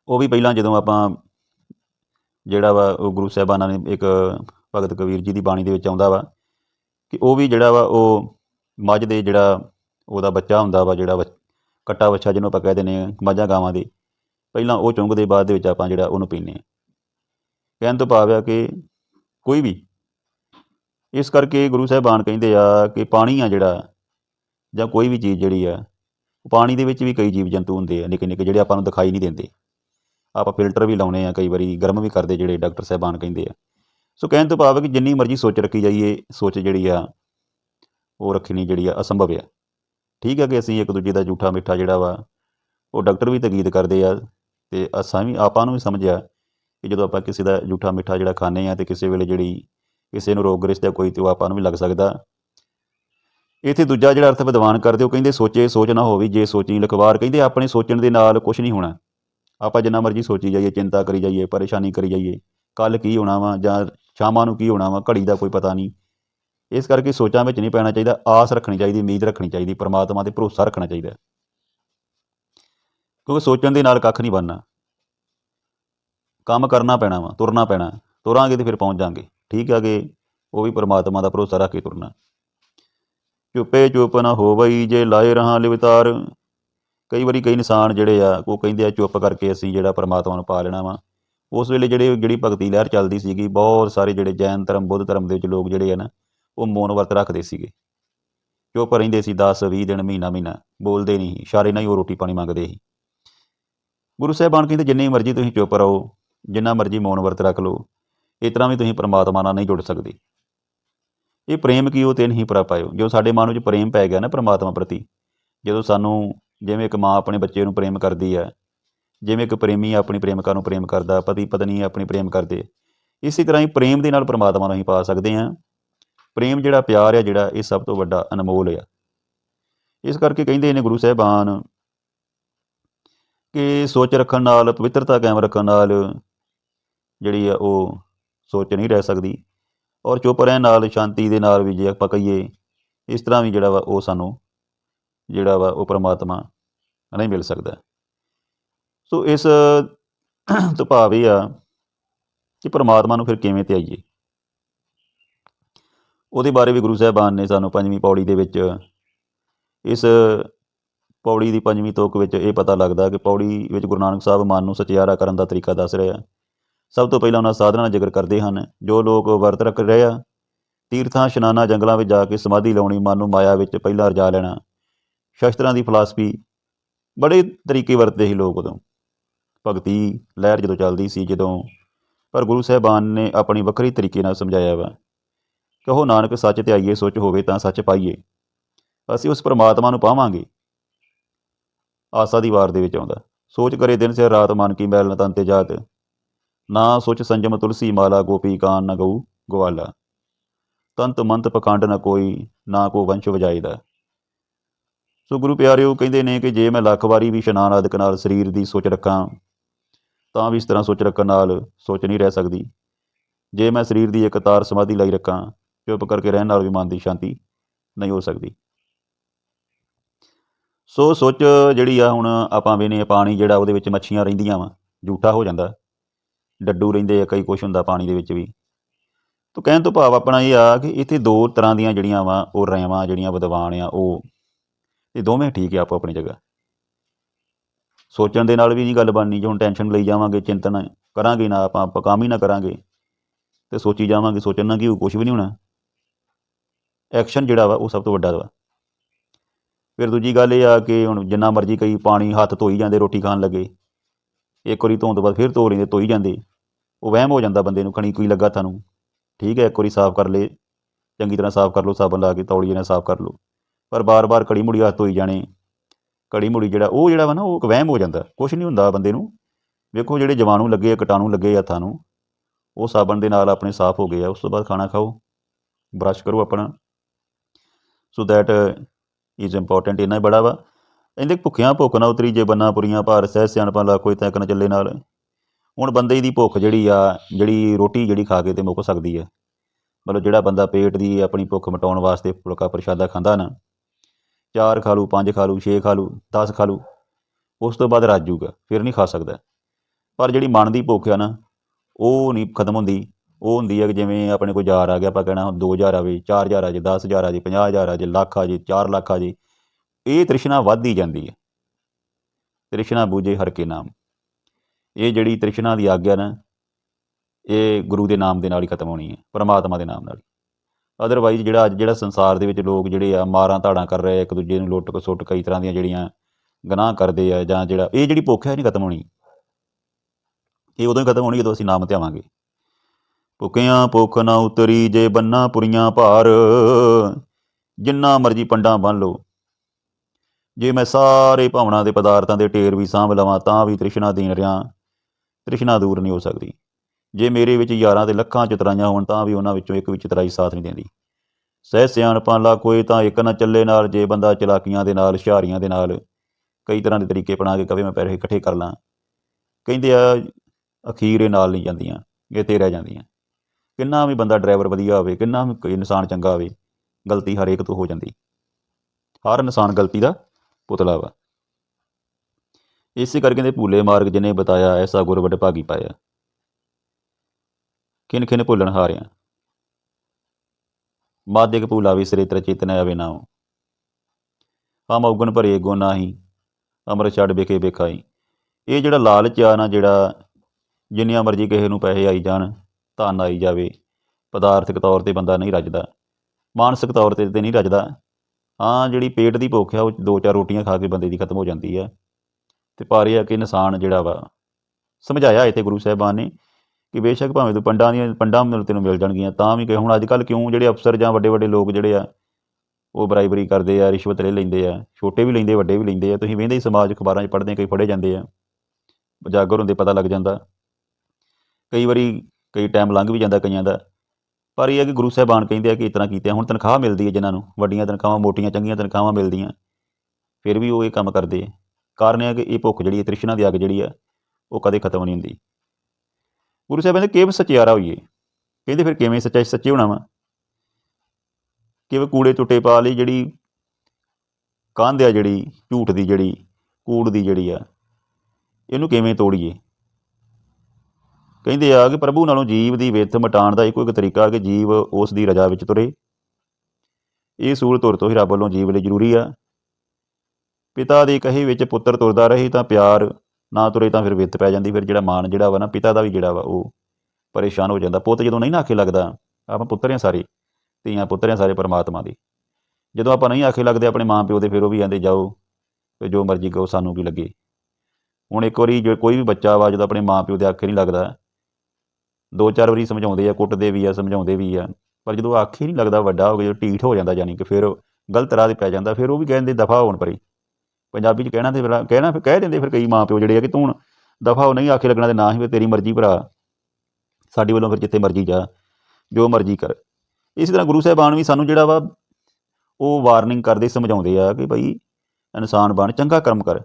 ਉਹ ਵੀ ਪਹਿਲਾਂ ਜਦੋਂ ਆਪਾਂ ਜਿਹੜਾ ਵਾ, ਉਹ ਗੁਰੂ ਸਾਹਿਬਾਨਾਂ ਨੇ ਇੱਕ ਭਗਤ ਕਬੀਰ ਜੀ ਦੀ ਬਾਣੀ ਦੇ ਵਿੱਚ ਆਉਂਦਾ ਵਾ ਕਿ ਉਹ ਵੀ ਜਿਹੜਾ ਵਾ, ਉਹ ਮੱਝ ਦੇ ਜਿਹੜਾ ਉਹਦਾ ਬੱਚਾ ਹੁੰਦਾ ਵਾ, ਜਿਹੜਾ ਵੱਛ- ਕੱਟਾ ਵੱਛਾ ਜਿਹਨੂੰ ਆਪਾਂ ਕਹਿ ਦਿੰਦੇ ਹਾਂ, ਮੱਝਾਂ ਗਾਵਾਂ ਦੇ, ਪਹਿਲਾਂ ਉਹ ਚੁੰਗਦੇ ਬਾਅਦ ਦੇ ਵਿੱਚ ਆਪਾਂ ਜਿਹੜਾ ਉਹਨੂੰ ਪੀਂਦੇ ਹਾਂ। ਕਹਿਣ ਤੋਂ ਭਾਵ ਆ ਕਿ ਕੋਈ ਵੀ, ਇਸ ਕਰਕੇ ਗੁਰੂ ਸਾਹਿਬਾਨ ਕਹਿੰਦੇ ਆ ਕਿ ਪਾਣੀ ਆ ਜਿਹੜਾ ਜਾਂ ਕੋਈ ਵੀ ਚੀਜ਼ ਜਿਹੜੀ ਆ ਉਹ ਪਾਣੀ ਦੇ ਵਿੱਚ ਵੀ ਕਈ ਜੀਵ ਜੰਤੂ ਹੁੰਦੇ ਆ ਨਿੱਕੇ ਨਿੱਕੇ ਜਿਹੜੇ ਆਪਾਂ ਨੂੰ ਦਿਖਾਈ ਨਹੀਂ ਦਿੰਦੇ। ਆਪਾਂ ਫਿਲਟਰ ਵੀ ਲਾਉਣੇ ਆ, ਕਈ ਵਾਰੀ ਗਰਮ ਵੀ ਕਰਦੇ ਜਿਹੜੇ ਡਾਕਟਰ ਸਾਹਿਬਾਨ ਕਹਿੰਦੇ ਆ। ਸੋ ਕਹਿਣ ਤੋਂ ਭਾਵ ਹੈ ਕਿ ਜਿੰਨੀ ਮਰਜ਼ੀ ਸੋਚ ਰੱਖੀ ਜਾਈਏ, ਸੋਚ ਜਿਹੜੀ ਆ, ਉਹ ਰੱਖਣੀ ਜਿਹੜੀ ਆ ਅਸੰਭਵ ਆ। ਠੀਕ ਹੈ ਕਿ ਅਸੀਂ ਇੱਕ ਦੂਜੇ ਦਾ ਝੂਠਾ ਮਿੱਠਾ ਜਿਹੜਾ ਵਾ, ਉਹ ਡਾਕਟਰ ਵੀ ਤਕੀਦ ਕਰਦੇ ਆ, ਤੇ ਅਸਾਂ ਵੀ, ਆਪਾਂ ਨੂੰ ਵੀ ਸਮਝਿਆ ਕਿ ਜਦੋਂ ਆਪਾਂ ਕਿਸੇ ਦਾ ਝੂਠਾ ਮਿੱਠਾ ਜਿਹੜਾ ਖਾਂਦੇ ਆ, ਤੇ ਕਿਸੇ ਵੇਲੇ ਜਿਹੜੀ ਕਿਸੇ ਨੂੰ ਰੋਗ ਗ੍ਰਸਤ ਜਾਂ ਕੋਈ, ਤੇ ਉਹ ਆਪਾਂ ਨੂੰ ਵੀ ਲੱਗ ਸਕਦਾ। ਇੱਥੇ ਦੂਜਾ ਜਿਹੜਾ ਅਰਥ ਵਿਦਵਾਨ ਕਰਦੇ, ਉਹ ਕਹਿੰਦੇ, ਸੋਚੇ, ਸੋਚ ਨਾ ਹੋਵੇ, ਜੇ ਸੋਚੀ ਲਖਵਾਰ, ਕਹਿੰਦੇ, ਆਪਣੇ ਸੋਚਣ ਦੇ ਨਾਲ ਕੁਝ ਨਹੀਂ ਹੋਣਾ। ਆਪਾਂ ਜਿੰਨਾ ਮਰਜ਼ੀ ਸੋਚੀ ਜਾਈਏ, ਚਿੰਤਾ ਕਰੀ ਜਾਈਏ, ਪਰੇਸ਼ਾਨੀ ਕਰੀ ਜਾਈਏ ਕੱਲ ਕੀ ਹੋਣਾ ਵਾ ਜਾਂ ਸ਼ਾਮਾਂ ਨੂੰ ਕੀ ਹੋਣਾ ਵਾ, ਘੜੀ ਦਾ ਕੋਈ ਪਤਾ ਨਹੀਂ। ਇਸ ਕਰਕੇ ਸੋਚਾਂ ਵਿੱਚ ਨਹੀਂ ਪੈਣਾ ਚਾਹੀਦਾ, ਆਸ ਰੱਖਣੀ ਚਾਹੀਦੀ, ਉਮੀਦ ਰੱਖਣੀ ਚਾਹੀਦੀ, ਪਰਮਾਤਮਾ ਤੇ ਭਰੋਸਾ ਰੱਖਣਾ ਚਾਹੀਦਾ। ਕਿਉਂਕਿ ਸੋਚਣ ਦੇ ਨਾਲ ਕੱਖ ਨਹੀਂ ਬਣਨਾ। ਕੰਮ ਕਰਨਾ ਪੈਣਾ ਵਾ, ਤੁਰਨਾ ਪੈਣਾ, ਤੁਰਾਂਗੇ ਤੇ ਫਿਰ ਪਹੁੰਚ ਜਾਾਂਗੇ। ਠੀਕ ਆ ਕਿ ਉਹ ਵੀ ਪਰਮਾਤਮਾ ਦਾ ਭਰੋਸਾ ਰੱਖ ਕੇ ਤੁਰਨਾ। ਚੁੱਪੇ ਚੁੱਪ ਨਾ ਹੋਵਈ ਜੇ ਲਾਏ ਰਹਾ ਲਿਵਤਾਰ। ਕਈ ਵਾਰੀ ਕਈ ਇਨਸਾਨ ਜਿਹੜੇ ਆ ਉਹ ਕਹਿੰਦੇ ਆ ਚੁੱਪ ਕਰਕੇ ਅਸੀਂ ਜਿਹੜਾ ਪਰਮਾਤਮਾ ਨੂੰ ਪਾ ਲੈਣਾ ਵਾ। ਉਸ ਵੇਲੇ ਜਿਹੜੇ ਜਿਹੜੀ ਭਗਤੀ ਲਹਿਰ ਚੱਲਦੀ ਸੀਗੀ ਬਹੁਤ ਸਾਰੇ ਜਿਹੜੇ ਜੈਨ ਧਰਮ ਬੁੱਧ ਧਰਮ ਦੇ ਵਿੱਚ ਲੋਕ ਜਿਹੜੇ ਆ ਨਾ ਉਹ ਮੌਨ ਵਰਤ ਰੱਖਦੇ ਸੀਗੇ। ਚੁੱਪ ਰਹਿੰਦੇ ਸੀ 10 20 ਦਿਨ ਮਹੀਨਾ ਮਹੀਨਾ ਬੋਲਦੇ ਨਹੀਂ ਸੀ, ਇਸ਼ਾਰੇ ਨਾਲ ਹੀ ਉਹ ਰੋਟੀ ਪਾਣੀ ਮੰਗਦੇ ਸੀ। ਗੁਰੂ ਸਾਹਿਬਾਨ ਕਹਿੰਦੇ ਜਿੰਨੀ ਮਰਜ਼ੀ ਤੁਸੀਂ ਚੁੱਪ ਰਹੋ ਜਿੰਨਾ ਮਰਜ਼ੀ ਮੌਨ ਵਰਤ ਰੱਖ ਲਓ ਇਸ ਤਰ੍ਹਾਂ ਵੀ ਤੁਸੀਂ ਪਰਮਾਤਮਾ ਨਾਲ ਨਹੀਂ ਜੁੜ ਸਕਦੇ। ਇਹ ਪ੍ਰੇਮ ਕੀ ਉਹ ਤੇ ਨਹੀਂ ਪਰਾ ਪਾਇਓ? ਜੋ ਸਾਡੇ ਮਨ ਵਿੱਚ ਪ੍ਰੇਮ ਪੈ ਗਿਆ ਨਾ ਪ੍ਰਮਾਤਮਾ ਪ੍ਰਤੀ, ਜਦੋਂ ਸਾਨੂੰ ਜਿਵੇਂ ਇੱਕ ਮਾਂ ਆਪਣੇ ਬੱਚੇ ਨੂੰ ਪ੍ਰੇਮ ਕਰਦੀ ਹੈ, ਜਿਵੇਂ ਇੱਕ ਪ੍ਰੇਮੀ ਆਪਣੀ ਪ੍ਰੇਮਿਕਾ ਨੂੰ ਪ੍ਰੇਮ ਕਰਦਾ, ਪਤੀ ਪਤਨੀ ਆਪਣੀ ਪ੍ਰੇਮ ਕਰਦੇ, ਇਸੇ ਤਰ੍ਹਾਂ ਹੀ ਪ੍ਰੇਮ ਦੇ ਨਾਲ ਪਰਮਾਤਮਾ ਨੂੰ ਹੀ ਪਾ ਸਕਦੇ ਹਾਂ। ਪ੍ਰੇਮ ਜਿਹੜਾ ਪਿਆਰ ਹੈ, ਜਿਹੜਾ ਇਹ ਸਭ ਤੋਂ ਵੱਡਾ ਅਨਮੋਲ ਆ ਇਸ ਕਰਕੇ ਕਹਿੰਦੇ ਨੇ ਗੁਰੂ ਸਾਹਿਬਾਨ ਕਿ ਸੋਚ ਰੱਖਣ ਨਾਲ, ਪਵਿੱਤਰਤਾ ਕਾਇਮ ਰੱਖਣ ਨਾਲ ਜਿਹੜੀ ਆ ਉਹ ਸੋਚ ਨਹੀਂ ਰਹਿ ਸਕਦੀ। ਔਰ ਚੁੱਪ ਰਹਿਣ ਨਾਲ, ਸ਼ਾਂਤੀ ਦੇ ਨਾਲ ਵੀ ਜੇ ਆਪਾਂ ਕਹੀਏ, ਇਸ ਤਰ੍ਹਾਂ ਵੀ ਜਿਹੜਾ ਵਾ ਉਹ ਸਾਨੂੰ ਜਿਹੜਾ ਵਾ ਉਹ ਪ੍ਰਮਾਤਮਾ ਨਹੀਂ ਮਿਲ ਸਕਦਾ। ਸੋ ਇਸ ਤੋਂ ਭਾਵ ਇਹ ਆ ਕਿ ਪ੍ਰਮਾਤਮਾ ਨੂੰ ਫਿਰ ਕਿਵੇਂ ਧਿਆਈਏ? ਉਹਦੇ ਬਾਰੇ ਵੀ ਗੁਰੂ ਸਾਹਿਬਾਨ ਨੇ ਸਾਨੂੰ ਪੰਜਵੀਂ ਪੌੜੀ ਦੇ ਵਿੱਚ ਇਸ ਪੌੜੀ ਦੀ ਪੰਜਵੀਂ ਤੁਕ ਵਿੱਚ ਇਹ ਪਤਾ ਲੱਗਦਾ ਕਿ ਪੌੜੀ ਵਿੱਚ ਗੁਰੂ ਨਾਨਕ ਸਾਹਿਬ ਮਨ ਨੂੰ ਸਚਿਆਰਾ ਕਰਨ ਦਾ ਤਰੀਕਾ ਦੱਸ ਰਿਹਾ। ਸਭ ਤੋਂ ਪਹਿਲਾਂ ਉਹਨਾਂ ਸਾਧਨਾਂ ਦਾ ਜ਼ਿਕਰ ਕਰਦੇ ਹਨ, ਜੋ ਲੋਕ ਵਰਤ ਰੱਖ ਰਹੇ ਆ। ਤੀਰਥਾਂ, ਇਸ਼ਨਾਨਾਂ, ਜੰਗਲਾਂ ਵਿੱਚ ਜਾ ਕੇ ਸਮਾਧੀ ਲਾਉਣੀ ਮਨ ਨੂੰ ਮਾਇਆ ਵਿੱਚ ਪਹਿਲਾਂ ਰਜਾ ਲੈਣਾ। ਸ਼ਸਤਰਾਂ ਦੀ ਫਲਸਫੀ ਬੜੇ ਤਰੀਕੇ ਵਰਤਦੇ ਸੀ ਲੋਕ ਉਦੋਂ। ਭਗਤੀ ਲਹਿਰ ਜਦੋਂ ਚੱਲਦੀ ਸੀ ਜਦੋਂ, ਪਰ ਗੁਰੂ ਸਾਹਿਬਾਨ ਨੇ ਆਪਣੀ ਵੱਖਰੀ ਤਰੀਕੇ ਨਾਲ ਸਮਝਾਇਆ ਵਾ। ਕਹੋ ਨਾਨਕ, ਸੱਚ ਤੇ ਆਈਏ, ਸੋਚ ਹੋਵੇ ਤਾਂ ਸੱਚ ਪਾਈਏ। ਅਸੀਂ ਉਸ ਪਰਮਾਤਮਾ ਨੂੰ ਪਾਵਾਂਗੇ। ਆਸਾ ਦੀ ਵਾਰ ਦੇ ਵਿੱਚ ਆਉਂਦਾ। ਸੋਚ ਕਰੇ ਦਿਨ ਸੇ ਰਾਤ ਮਨ ਕੀ ਮੈਲ ਨ ਤਨ ਜਾਤ। ਨਾ ਸੋਚ ਸੰਜਮ ਤੁਲਸੀ ਮਾਲਾ ਗੋਪੀ ਕਾਨ ਨ ਗਊ ਗਵਾਲਾ। ਤੰਤ ਮੰਤ ਪਖੰਡ ਨ ਕੋਈ, ਨਾ ਕੋ ਵੰਸ਼ ਵਜਾਈਦਾ। ਸੋ ਗੁਰੂ ਪਿਆਰਿਓ, ਕਹਿੰਦੇ ਨੇ ਕਿ ਜੇ ਮੈਂ ਲੱਖ ਵਾਰੀ ਵੀ ਇਸ਼ਨਾਨ ਆਦਿਕ ਨਾਲ ਸਰੀਰ ਦੀ ਸੋਚ ਰੱਖਾਂ, ਤਾਂ ਵੀ ਇਸ ਤਰ੍ਹਾਂ ਸੋਚ ਰੱਖਣ ਨਾਲ ਸੋਚ ਨਹੀਂ ਰਹਿ ਸਕਦੀ। ਜੇ ਮੈਂ ਸਰੀਰ ਦੀ ਇੱਕ ਤਾਰ ਸਮਾਧੀ ਲਾਈ ਰੱਖਾਂ, ਚੁੱਪ ਕਰਕੇ ਰਹਿਣ ਨਾਲ ਵੀ ਮਨ ਦੀ ਸ਼ਾਂਤੀ ਨਹੀਂ ਹੋ ਸਕਦੀ। ਸੋ ਸੋਚ ਜਿਹੜੀ ਆ ਹੁਣ ਆਪਾਂ ਵੇਨੇ ਪਾਣੀ ਜਿਹੜਾ ਉਹਦੇ ਵਿੱਚ ਮੱਛੀਆਂ ਰਹਿੰਦੀਆਂ ਵਾ ਝੂਠਾ ਹੋ ਜਾਂਦਾ। ਡੱਡੂ ਰਹਿੰਦੇ ਆ, ਕਈ ਕੁਛ ਹੁੰਦਾ ਪਾਣੀ ਦੇ ਵਿੱਚ ਵੀ। ਤਾਂ ਕਹਿਣ ਤੋਂ ਭਾਵ ਆਪਣਾ ਇਹ ਆ ਕਿ ਇੱਥੇ ਦੋ ਤਰ੍ਹਾਂ ਦੀਆਂ ਜਿਹੜੀਆਂ ਵਾ, ਉਹ ਰੈਵਾਂ ਜਿਹੜੀਆਂ ਵਿਦਵਾਨ ਆ, ਉਹ ਇਹ ਦੋਵੇਂ ਠੀਕ ਆ ਆਪੋ ਆਪਣੀ ਜਗ੍ਹਾ। ਸੋਚਣ ਦੇ ਨਾਲ ਵੀ ਨਹੀਂ ਗੱਲ ਬਣਨੀ, ਜੇ ਹੁਣ ਟੈਨਸ਼ਨ ਲਈ ਜਾਵਾਂਗੇ, ਚਿੰਤਨ ਕਰਾਂਗੇ ਨਾ ਆਪਾਂ ਆਪਾਂ ਕੰਮ ਹੀ ਨਾ ਕਰਾਂਗੇ, ਤੇ ਸੋਚੀ ਜਾਵਾਂਗੇ, ਸੋਚਣ ਨਾਲ ਕੀ ਕੁਝ ਵੀ ਨਹੀਂ ਹੋਣਾ। ਐਕਸ਼ਨ ਜਿਹੜਾ ਵਾ, ਉਹ ਸਭ ਤੋਂ ਵੱਡਾ ਵਾ। ਫਿਰ ਦੂਜੀ ਗੱਲ ਇਹ ਆ ਕਿ ਹੁਣ ਜਿੰਨਾ ਮਰਜ਼ੀ ਕਈ ਪਾਣੀ ਹੱਥ ਧੋਈ ਜਾਂਦੇ, ਰੋਟੀ ਖਾਣ ਲੱਗੇ। ਇੱਕ ਵਾਰੀ ਧੋਣ ਤੋਂ ਬਾਅਦ ਫਿਰ ਧੋ ਲੈਂਦੇ, ਧੋਈ ਜਾਂਦੇ। ਉਹ ਵਹਿਮ ਹੋ ਜਾਂਦਾ ਬੰਦੇ ਨੂੰ ਖਣੀ ਕੋਈ ਲੱਗਾ ਤੁਹਾਨੂੰ ਠੀਕ ਹੈ, ਇੱਕ ਵਾਰੀ ਸਾਫ਼ ਕਰ ਲੇ ਚੰਗੀ ਤਰ੍ਹਾਂ ਸਾਫ਼ ਕਰ ਲਓ, ਸਾਬਣ ਲਾ ਕੇ ਤੌਲੀਏ ਨਾਲ ਸਾਫ਼ ਕਰ ਲਓ। ਪਰ ਬਾਰ-ਬਾਰ ਕੜੀ ਮੁੜੀ ਹੱਥ ਧੋਈ ਜਾਣੇ। ਕੜੀ ਮੁੜੀ ਜਿਹੜਾ, ਉਹ ਜਿਹੜਾ ਵਾ ਨਾ, ਉਹ ਵਹਿਮ ਹੋ ਜਾਂਦਾ। ਕੁਝ ਨਹੀਂ ਹੁੰਦਾ ਬੰਦੇ ਨੂੰ। ਵੇਖੋ ਜਿਹੜੇ ਜਵਾਣੂ ਲੱਗੇ ਆ, ਕੀਟਾਣੂ ਲੱਗੇ ਆ ਹੱਥਾਂ ਨੂੰ। ਉਹ ਸਾਬਣ ਦੇ ਨਾਲ ਆਪਣੇ ਸਾਫ਼ ਹੋ ਗਏ ਆ, ਉਸ ਤੋਂ ਬਾਅਦ ਖਾਣਾ ਖਾਓ। ਬ੍ਰਸ਼ ਕਰੋ ਆਪਣਾ। ਸੋ ਦੈਟ ਇਜ਼ ਇੰਪੋਰਟੈਂਟ ਇੰਨਾ ਹੀ ਬੜਾ ਵਾ। ਕਹਿੰਦੇ ਭੁੱਖਿਆਂ ਭੁੱਖ ਨਾ ਉਤਰੀ ਜੇ ਬੰਨਾ ਪੁਰੀਆਂ ਭਾਰ, ਸਹਿ ਸਿਆਣਪਾਂ ਲਾ ਕੋਈ ਤੈਕ ਨਾ ਚੱਲੇ ਨਾਲ। ਹੁਣ ਬੰਦੇ ਦੀ ਭੁੱਖ ਜਿਹੜੀ ਆ, ਜਿਹੜੀ ਰੋਟੀ ਜਿਹੜੀ ਖਾ ਕੇ ਤੇ ਮੁੱਕ ਸਕਦੀ ਹੈ ਮਤਲਬ ਜਿਹੜਾ ਬੰਦਾ ਪੇਟ ਦੀ ਆਪਣੀ ਭੁੱਖ ਮਿਟਾਉਣ ਵਾਸਤੇ ਫੁਲਕਾ ਪ੍ਰਸ਼ਾਦਾ ਖਾਂਦਾ ਨਾ, ਚਾਰ ਖਾ ਲੂ, ਪੰਜ ਖਾ ਲੂ, ਛੇ ਖਾ ਲੂ 10 ਖਾ ਲੂ, ਉਸ ਤੋਂ ਬਾਅਦ ਰੱਜ ਜੂਗਾ, ਫਿਰ ਨਹੀਂ ਖਾ ਸਕਦਾ। ਪਰ ਜਿਹੜੀ ਮਨ ਦੀ ਭੁੱਖ ਆ ਨਾ, ਉਹ ਨਹੀਂ ਖਤਮ ਹੁੰਦੀ। ਉਹ ਹੁੰਦੀ ਹੈ ਕਿ ਜਿਵੇਂ ਆਪਣੇ ਕੋਈ ਜ਼ਾਰ ਆ ਗਿਆ, ਆਪਾਂ ਕਹਿਣਾ 2000 ਆਵੇ 4000 ਆ ਜੇ 10000 ਆ ਜੇ 50000 ਆ ਜੇ ਲੱਖ ਆ ਜੇ 4 ਲੱਖ ਆ ਜੇ ਇਹ ਤ੍ਰਿਸ਼ਨਾ ਵੱਧਦੀ ਜਾਂਦੀ ਹੈ। ਤ੍ਰਿਸ਼ਨਾ ਬੂਝੇ ਹਰ ਕੇ ਨਾਮ। ਇਹ ਜਿਹੜੀ ਤ੍ਰਿਸ਼ਨਾ ਦੀ ਆਗਿਆ ਨਾ, ਇਹ ਗੁਰੂ ਦੇ ਨਾਮ ਦੇ ਨਾਲ ਹੀ ਖਤਮ ਹੋਣੀ ਹੈ, ਪਰਮਾਤਮਾ ਦੇ ਨਾਮ ਨਾਲ ਅਦਰਵਾਈਜ਼ ਜਿਹੜਾ ਅੱਜ ਜਿਹੜਾ ਸੰਸਾਰ ਦੇ ਵਿੱਚ ਲੋਕ ਜਿਹੜੇ ਆ, ਮਾਰਾਂ ਧਾੜਾਂ ਕਰ ਰਹੇ ਆ, ਇੱਕ ਦੂਜੇ ਨੂੰ ਲੁੱਟ ਖਸੁੱਟ ਕਈ ਤਰ੍ਹਾਂ ਦੀਆਂ ਜਿਹੜੀਆਂ ਗੁਨਾਹ ਕਰਦੇ ਆ ਜਾਂ ਜਿਹੜਾ, ਇਹ ਜਿਹੜੀ ਭੁੱਖ ਹੈ ਨਹੀਂ ਖਤਮ ਹੋਣੀ। ਇਹ ਉਦੋਂ ਹੀ ਖਤਮ ਹੋਣੀ ਜਦੋਂ ਅਸੀਂ ਨਾਮ ਧਿਆਵਾਂਗੇ। ਭੁੱਖਿਆਂ ਭੁੱਖ ਨਾ ਉਤਰੀ ਜੇ ਬੰਨਾ ਪੁਰੀਆਂ ਭਾਰ, ਜਿੰਨਾ ਮਰਜ਼ੀ ਪੰਡਾਂ ਬੰਨ ਲਓ। ਜੇ ਮੈਂ ਸਾਰੇ ਭਾਵਨਾ ਦੇ ਪਦਾਰਥਾਂ ਦੇ ਢੇਰ ਵੀ ਸਾਂਭ ਲਵਾਂ, ਤਾਂ ਵੀ ਤ੍ਰਿਸ਼ਨਾ ਦੀਨ ਰਿਆਂ, ਤ੍ਰਿਸ਼ਨਾ ਦੂਰ ਨਹੀਂ ਹੋ ਸਕਦੀ। ਜੇ ਮੇਰੇ ਵਿੱਚ ਯਾਰਾਂ ਤੇ ਲੱਖਾਂ ਚਤਰਾਈਆਂ ਹੋਣ, ਤਾਂ ਵੀ ਉਹਨਾਂ ਵਿੱਚੋਂ ਇੱਕ ਵੀ ਚਤਰਾਈ ਸਾਥ ਨਹੀਂ ਦਿੰਦੀ। ਸਹਿ ਸਿਆਣਪਾਂ ਲਾ ਕੋਈ ਤਾਂ ਇੱਕ ਨਾ ਚੱਲੇ ਨਾਲ, ਜੇ ਬੰਦਾ ਚਲਾਕੀਆਂ ਦੇ ਨਾਲ ਹੁਸ਼ਿਆਰੀਆਂ ਦੇ ਨਾਲ ਕਈ ਤਰ੍ਹਾਂ ਦੇ ਤਰੀਕੇ ਅਪਣਾ ਕੇ ਕਵੇ, ਮੈਂ ਪੈਸੇ ਇਕੱਠੇ ਕਰ ਲਾਂ। ਕਹਿੰਦੇ ਆ, ਅਖੀਰ ਇਹ ਨਾਲ ਨਹੀਂ ਜਾਂਦੀਆਂ, ਇਹ ਤੇ ਰਹਿ ਜਾਂਦੀਆਂ। ਕਿੰਨਾ ਵੀ ਬੰਦਾ ਡਰਾਈਵਰ ਵਧੀਆ ਹੋਵੇ, ਕਿੰਨਾ ਵੀ ਕੋਈ ਇਨਸਾਨ ਚੰਗਾ ਹੋਵੇ, ਗਲਤੀ ਹਰੇਕ ਤੋਂ ਹੋ ਜਾਂਦੀ। ਹਰ ਇਨਸਾਨ ਗਲਤੀ ਦਾ ਪੁਤਲਾ ਵਾ। ਇਸੇ ਕਰਕੇ ਦੇ ਭੂਲੇ ਮਾਰਗ ਜਿਨੇ ਬਤਾਇਆ, ਐਸਾ ਗੁਰ ਵੱਡ ਭਾਗੀ ਪਾਇਆ। ਕਿਨ ਕਿਨ ਭੁੱਲਣ ਹਾਰਿਆ। ਮਾਦਿਕ ਭੂਲਾ ਵਿਸਰੇ ਤਰ ਚੇਤਨ ਆਵੇ ਨਾਉ ਹਮ ਔਗਣ ਭਰੇ ਗੋ ਨਾਹੀ, ਅਮਰ ਛੱਡ ਵਿਖੇ ਵੇਖਾਈ। ਇਹ ਜਿਹੜਾ ਲਾਲਚ ਆ ਨਾ, ਜਿਹੜਾ ਜਿੰਨੀਆਂ ਮਰਜ਼ੀ ਕਿਸੇ ਨੂੰ ਪੈਸੇ ਆਈ ਜਾਣ, ਧਨ ਆਈ ਜਾਵੇ, ਪਦਾਰਥਿਕ ਤੌਰ ਤੇ ਬੰਦਾ ਨਹੀਂ ਰੱਜਦਾ। ਮਾਨਸਿਕ ਤੌਰ ਤੇ ਤੇ ਨਹੀਂ ਰੱਜਦਾ। ਹਾਂ, ਜਿਹੜੀ ਪੇਟ ਦੀ ਭੁੱਖ ਆ, ਉਹ ਦੋ ਚਾਰ ਰੋਟੀਆਂ ਖਾ ਕੇ ਬੰਦੇ ਦੀ ਖਤਮ ਹੋ ਜਾਂਦੀ ਆ। ਤੇ ਪਰ ਇਹ ਆ ਕਿ ਇਨਸਾਨ ਜਿਹੜਾ ਵਾ, ਸਮਝਾਇਆ ਇੱਥੇ ਗੁਰੂ ਸਾਹਿਬਾਨ ਨੇ ਕਿ ਬੇਸ਼ੱਕ ਭਾਵੇਂ ਤੂੰ ਪੰਡਾਂ ਦੀਆਂ, ਪੰਡਾਂ ਮਿਲ ਤੈਨੂੰ ਮਿਲ ਜਾਣਗੀਆਂ, ਤਾਂ ਵੀ ਕਿ ਹੁਣ ਅੱਜ ਕੱਲ ਕਿਉਂ ਜਿਹੜੇ ਅਫਸਰ ਜਾਂ ਵੱਡੇ ਵੱਡੇ ਲੋਕ ਜਿਹੜੇ ਆ, ਉਹ ਬਰਾਈਬਰੀ ਕਰਦੇ ਆ, ਰਿਸ਼ਵਤ ਲੈ ਲੈਂਦੇ ਆ, ਛੋਟੇ ਵੀ ਲੈਂਦੇ, ਵੱਡੇ ਵੀ ਲੈਂਦੇ ਆ, ਤੁਸੀਂ ਵੇਖਦੇ ਹੀ ਸਮਾਜ ਅਖਬਾਰਾਂ 'ਚ ਪੜ੍ਹਦੇ ਕਈ ਫੜੇ ਜਾਂਦੇ ਆ। ਜਾਗਰ ਹੁੰਦੇ ਪਤਾ ਲੱਗ ਜਾਂਦਾ। ਕਈ ਵਾਰੀ ਕਈ ਟਾਈਮ ਲੰਘ ਵੀ ਜਾਂਦਾ ਕਈਆਂ ਦਾ। ਪਰ ਇਹ ਹੈ ਕਿ ਗੁਰੂ ਸਾਹਿਬਾਨ ਕਹਿੰਦੇ ਆ ਕਿ ਇਸ ਤਰ੍ਹਾਂ ਕੀਤੇ ਹੁਣ ਤਨਖਾਹ ਮਿਲਦੀ ਹੈ ਜਿਨ੍ਹਾਂ ਨੂੰ, ਵੱਡੀਆਂ ਤਨਖਾਹਾਂ, ਮੋਟੀਆਂ, ਚੰਗੀਆਂ ਤਨਖਾਹਾਂ ਮਿਲਦੀਆਂ। ਫਿਰ ਵੀ ਉਹ ਇਹ ਕੰਮ ਕਰਦੇ ਆ। ਕਾਰਨ ਇਹ ਹੈ ਕਿ ਇਹ ਭੁੱਖ ਜਿਹੜੀ ਹੈ, ਤ੍ਰਿਸ਼ਨਾ ਦੀ ਅੱਗ ਜਿਹੜੀ ਆ, ਉਹ ਕਦੇ ਖਤਮ ਨਹੀਂ ਹੁੰਦੀ। ਗੁਰੂ ਸਾਹਿਬ ਕਹਿੰਦੇ, ਕਿਵੇਂ ਸੱਚਿਆਰਾ ਹੋਈਏ? ਕਹਿੰਦੇ, ਫਿਰ ਕਿਵੇਂ ਸੱਚਾ, ਸੱਚੇ ਹੋਣਾ ਵਾ? ਕਿਵੇਂ ਕੂੜੇ ਟੁੱਟੇ ਪਾ ਲਈ ਜਿਹੜੀ ਕੰਧ ਆ ਜਿਹੜੀ, ਝੂਠ ਦੀ ਜਿਹੜੀ, ਕੂੜ ਦੀ ਜਿਹੜੀ ਆ, ਇਹਨੂੰ ਕਿਵੇਂ ਤੋੜੀਏ? ਕਹਿੰਦੇ ਆ ਕਿ ਪ੍ਰਭੂ ਨਾਲੋਂ ਜੀਵ ਦੀ ਵਿੱਥ ਮਟਾਉਣ ਦਾ ਇੱਕੋ ਇੱਕ ਤਰੀਕਾ ਕਿ ਜੀਵ ਉਸ ਦੀ ਰਜਾ ਵਿੱਚ ਤੁਰੇ। ਇਹ ਸੂਲ ਤੁਰ ਤੋਂ ਹੀ ਰੱਬ ਵੱਲੋਂ ਜੀਵ ਲਈ ਜ਼ਰੂਰੀ ਆ। ਪਿਤਾ ਦੇ ਕਹੇ ਵਿੱਚ ਪੁੱਤਰ ਤੁਰਦਾ ਰਹੇ ਤਾਂ ਪਿਆਰ ਨਾ ਤੁਰੇ ਤਾਂ ਫਿਰ ਵਿੱਥ ਪੈ ਜਾਂਦੀ, ਫਿਰ ਜਿਹੜਾ ਮਾਨ ਜਿਹੜਾ ਵਾ ਨਾ, ਪਿਤਾ ਦਾ ਵੀ ਜਿਹੜਾ ਵਾ ਉਹ ਪਰੇਸ਼ਾਨ ਹੋ ਜਾਂਦਾ। ਪੁੱਤ ਜਦੋਂ ਨਹੀਂ ਨਾ ਆਖੇ ਲੱਗਦਾ, ਆਪਾਂ ਪੁੱਤਰ ਹਾਂ ਸਾਰੇ, ਧੀਆਂ ਪੁੱਤਰ ਹਾਂ ਸਾਰੇ ਪਰਮਾਤਮਾ ਦੀ। ਜਦੋਂ ਆਪਾਂ ਨਹੀਂ ਆਖੇ ਲੱਗਦੇ, ਆਪਣੇ ਮਾਂ ਪਿਓ ਦੇ ਫਿਰ ਉਹ ਵੀ ਆਂਦੇ, ਜਾਓ, ਤੇ ਜੋ ਮਰਜ਼ੀ ਕਹੋ, ਸਾਨੂੰ ਕੀ ਲੱਗੇ? ਹੁਣ ਇੱਕ ਵਾਰੀ ਜੇ ਕੋਈ ਵੀ ਬੱਚਾ ਵਾ, ਜਦੋਂ ਆਪਣੇ ਮਾਂ ਪਿਓ ਦੇ ਆਖੇ ਨਹੀਂ ਲੱਗਦਾ ਦੋ ਚਾਰ ਵਾਰੀ ਸਮਝਾਉਂਦੇ ਆ, ਕੁੱਟਦੇ ਵੀ ਆ, ਸਮਝਾਉਂਦੇ ਵੀ ਆ, ਪਰ ਜਦੋਂ ਆਖੀ ਨਹੀਂ ਲੱਗਦਾ ਵੱਡਾ ਹੋ ਗਿਆ ਜਦੋਂ ਢੀਠ ਹੋ ਜਾਂਦਾ ਯਾਨੀ ਕਿ ਫਿਰ ਗਲਤ ਰਾਹ ਤੇ ਪੈ ਜਾਂਦਾ, ਫਿਰ ਉਹ ਵੀ ਕਹਿੰਦੇ ਦਫਾ ਹੋਣ ਪਰੇ। ਪੰਜਾਬੀ ਚ ਕਹਿਣਾ ਤੇ ਫਿਰ, ਕਹਿਣਾ ਫਿਰ, ਕਹਿ ਦਿੰਦੇ ਫਿਰ ਕਈ ਮਾਂ ਪਿਓ ਜਿਹੜੇ ਆ ਕਿ ਤੂੰ ਦਫਾ ਹੋ, ਨਹੀਂ ਆਖੇ ਲੱਗਣਾ ਤੇ ਨਾ ਹੀ ਤੇਰੀ ਮਰਜ਼ੀ ਭਰਾ, ਸਾਡੀ ਵੱਲੋਂ ਫਿਰ ਜਿੱਥੇ ਮਰਜ਼ੀ ਜਾ, ਜੋ ਮਰਜ਼ੀ ਕਰ। ਇਸੇ ਤਰ੍ਹਾਂ ਗੁਰੂ ਸਾਹਿਬਾਨ ਵੀ ਸਾਨੂੰ ਜਿਹੜਾ ਵਾ, ਉਹ ਵਾਰਨਿੰਗ ਕਰਦੇ, ਸਮਝਾਉਂਦੇ ਆ ਕਿ ਭਾਈ ਇਨਸਾਨ ਬਣ, ਚੰਗਾ ਕਰਮ ਕਰ।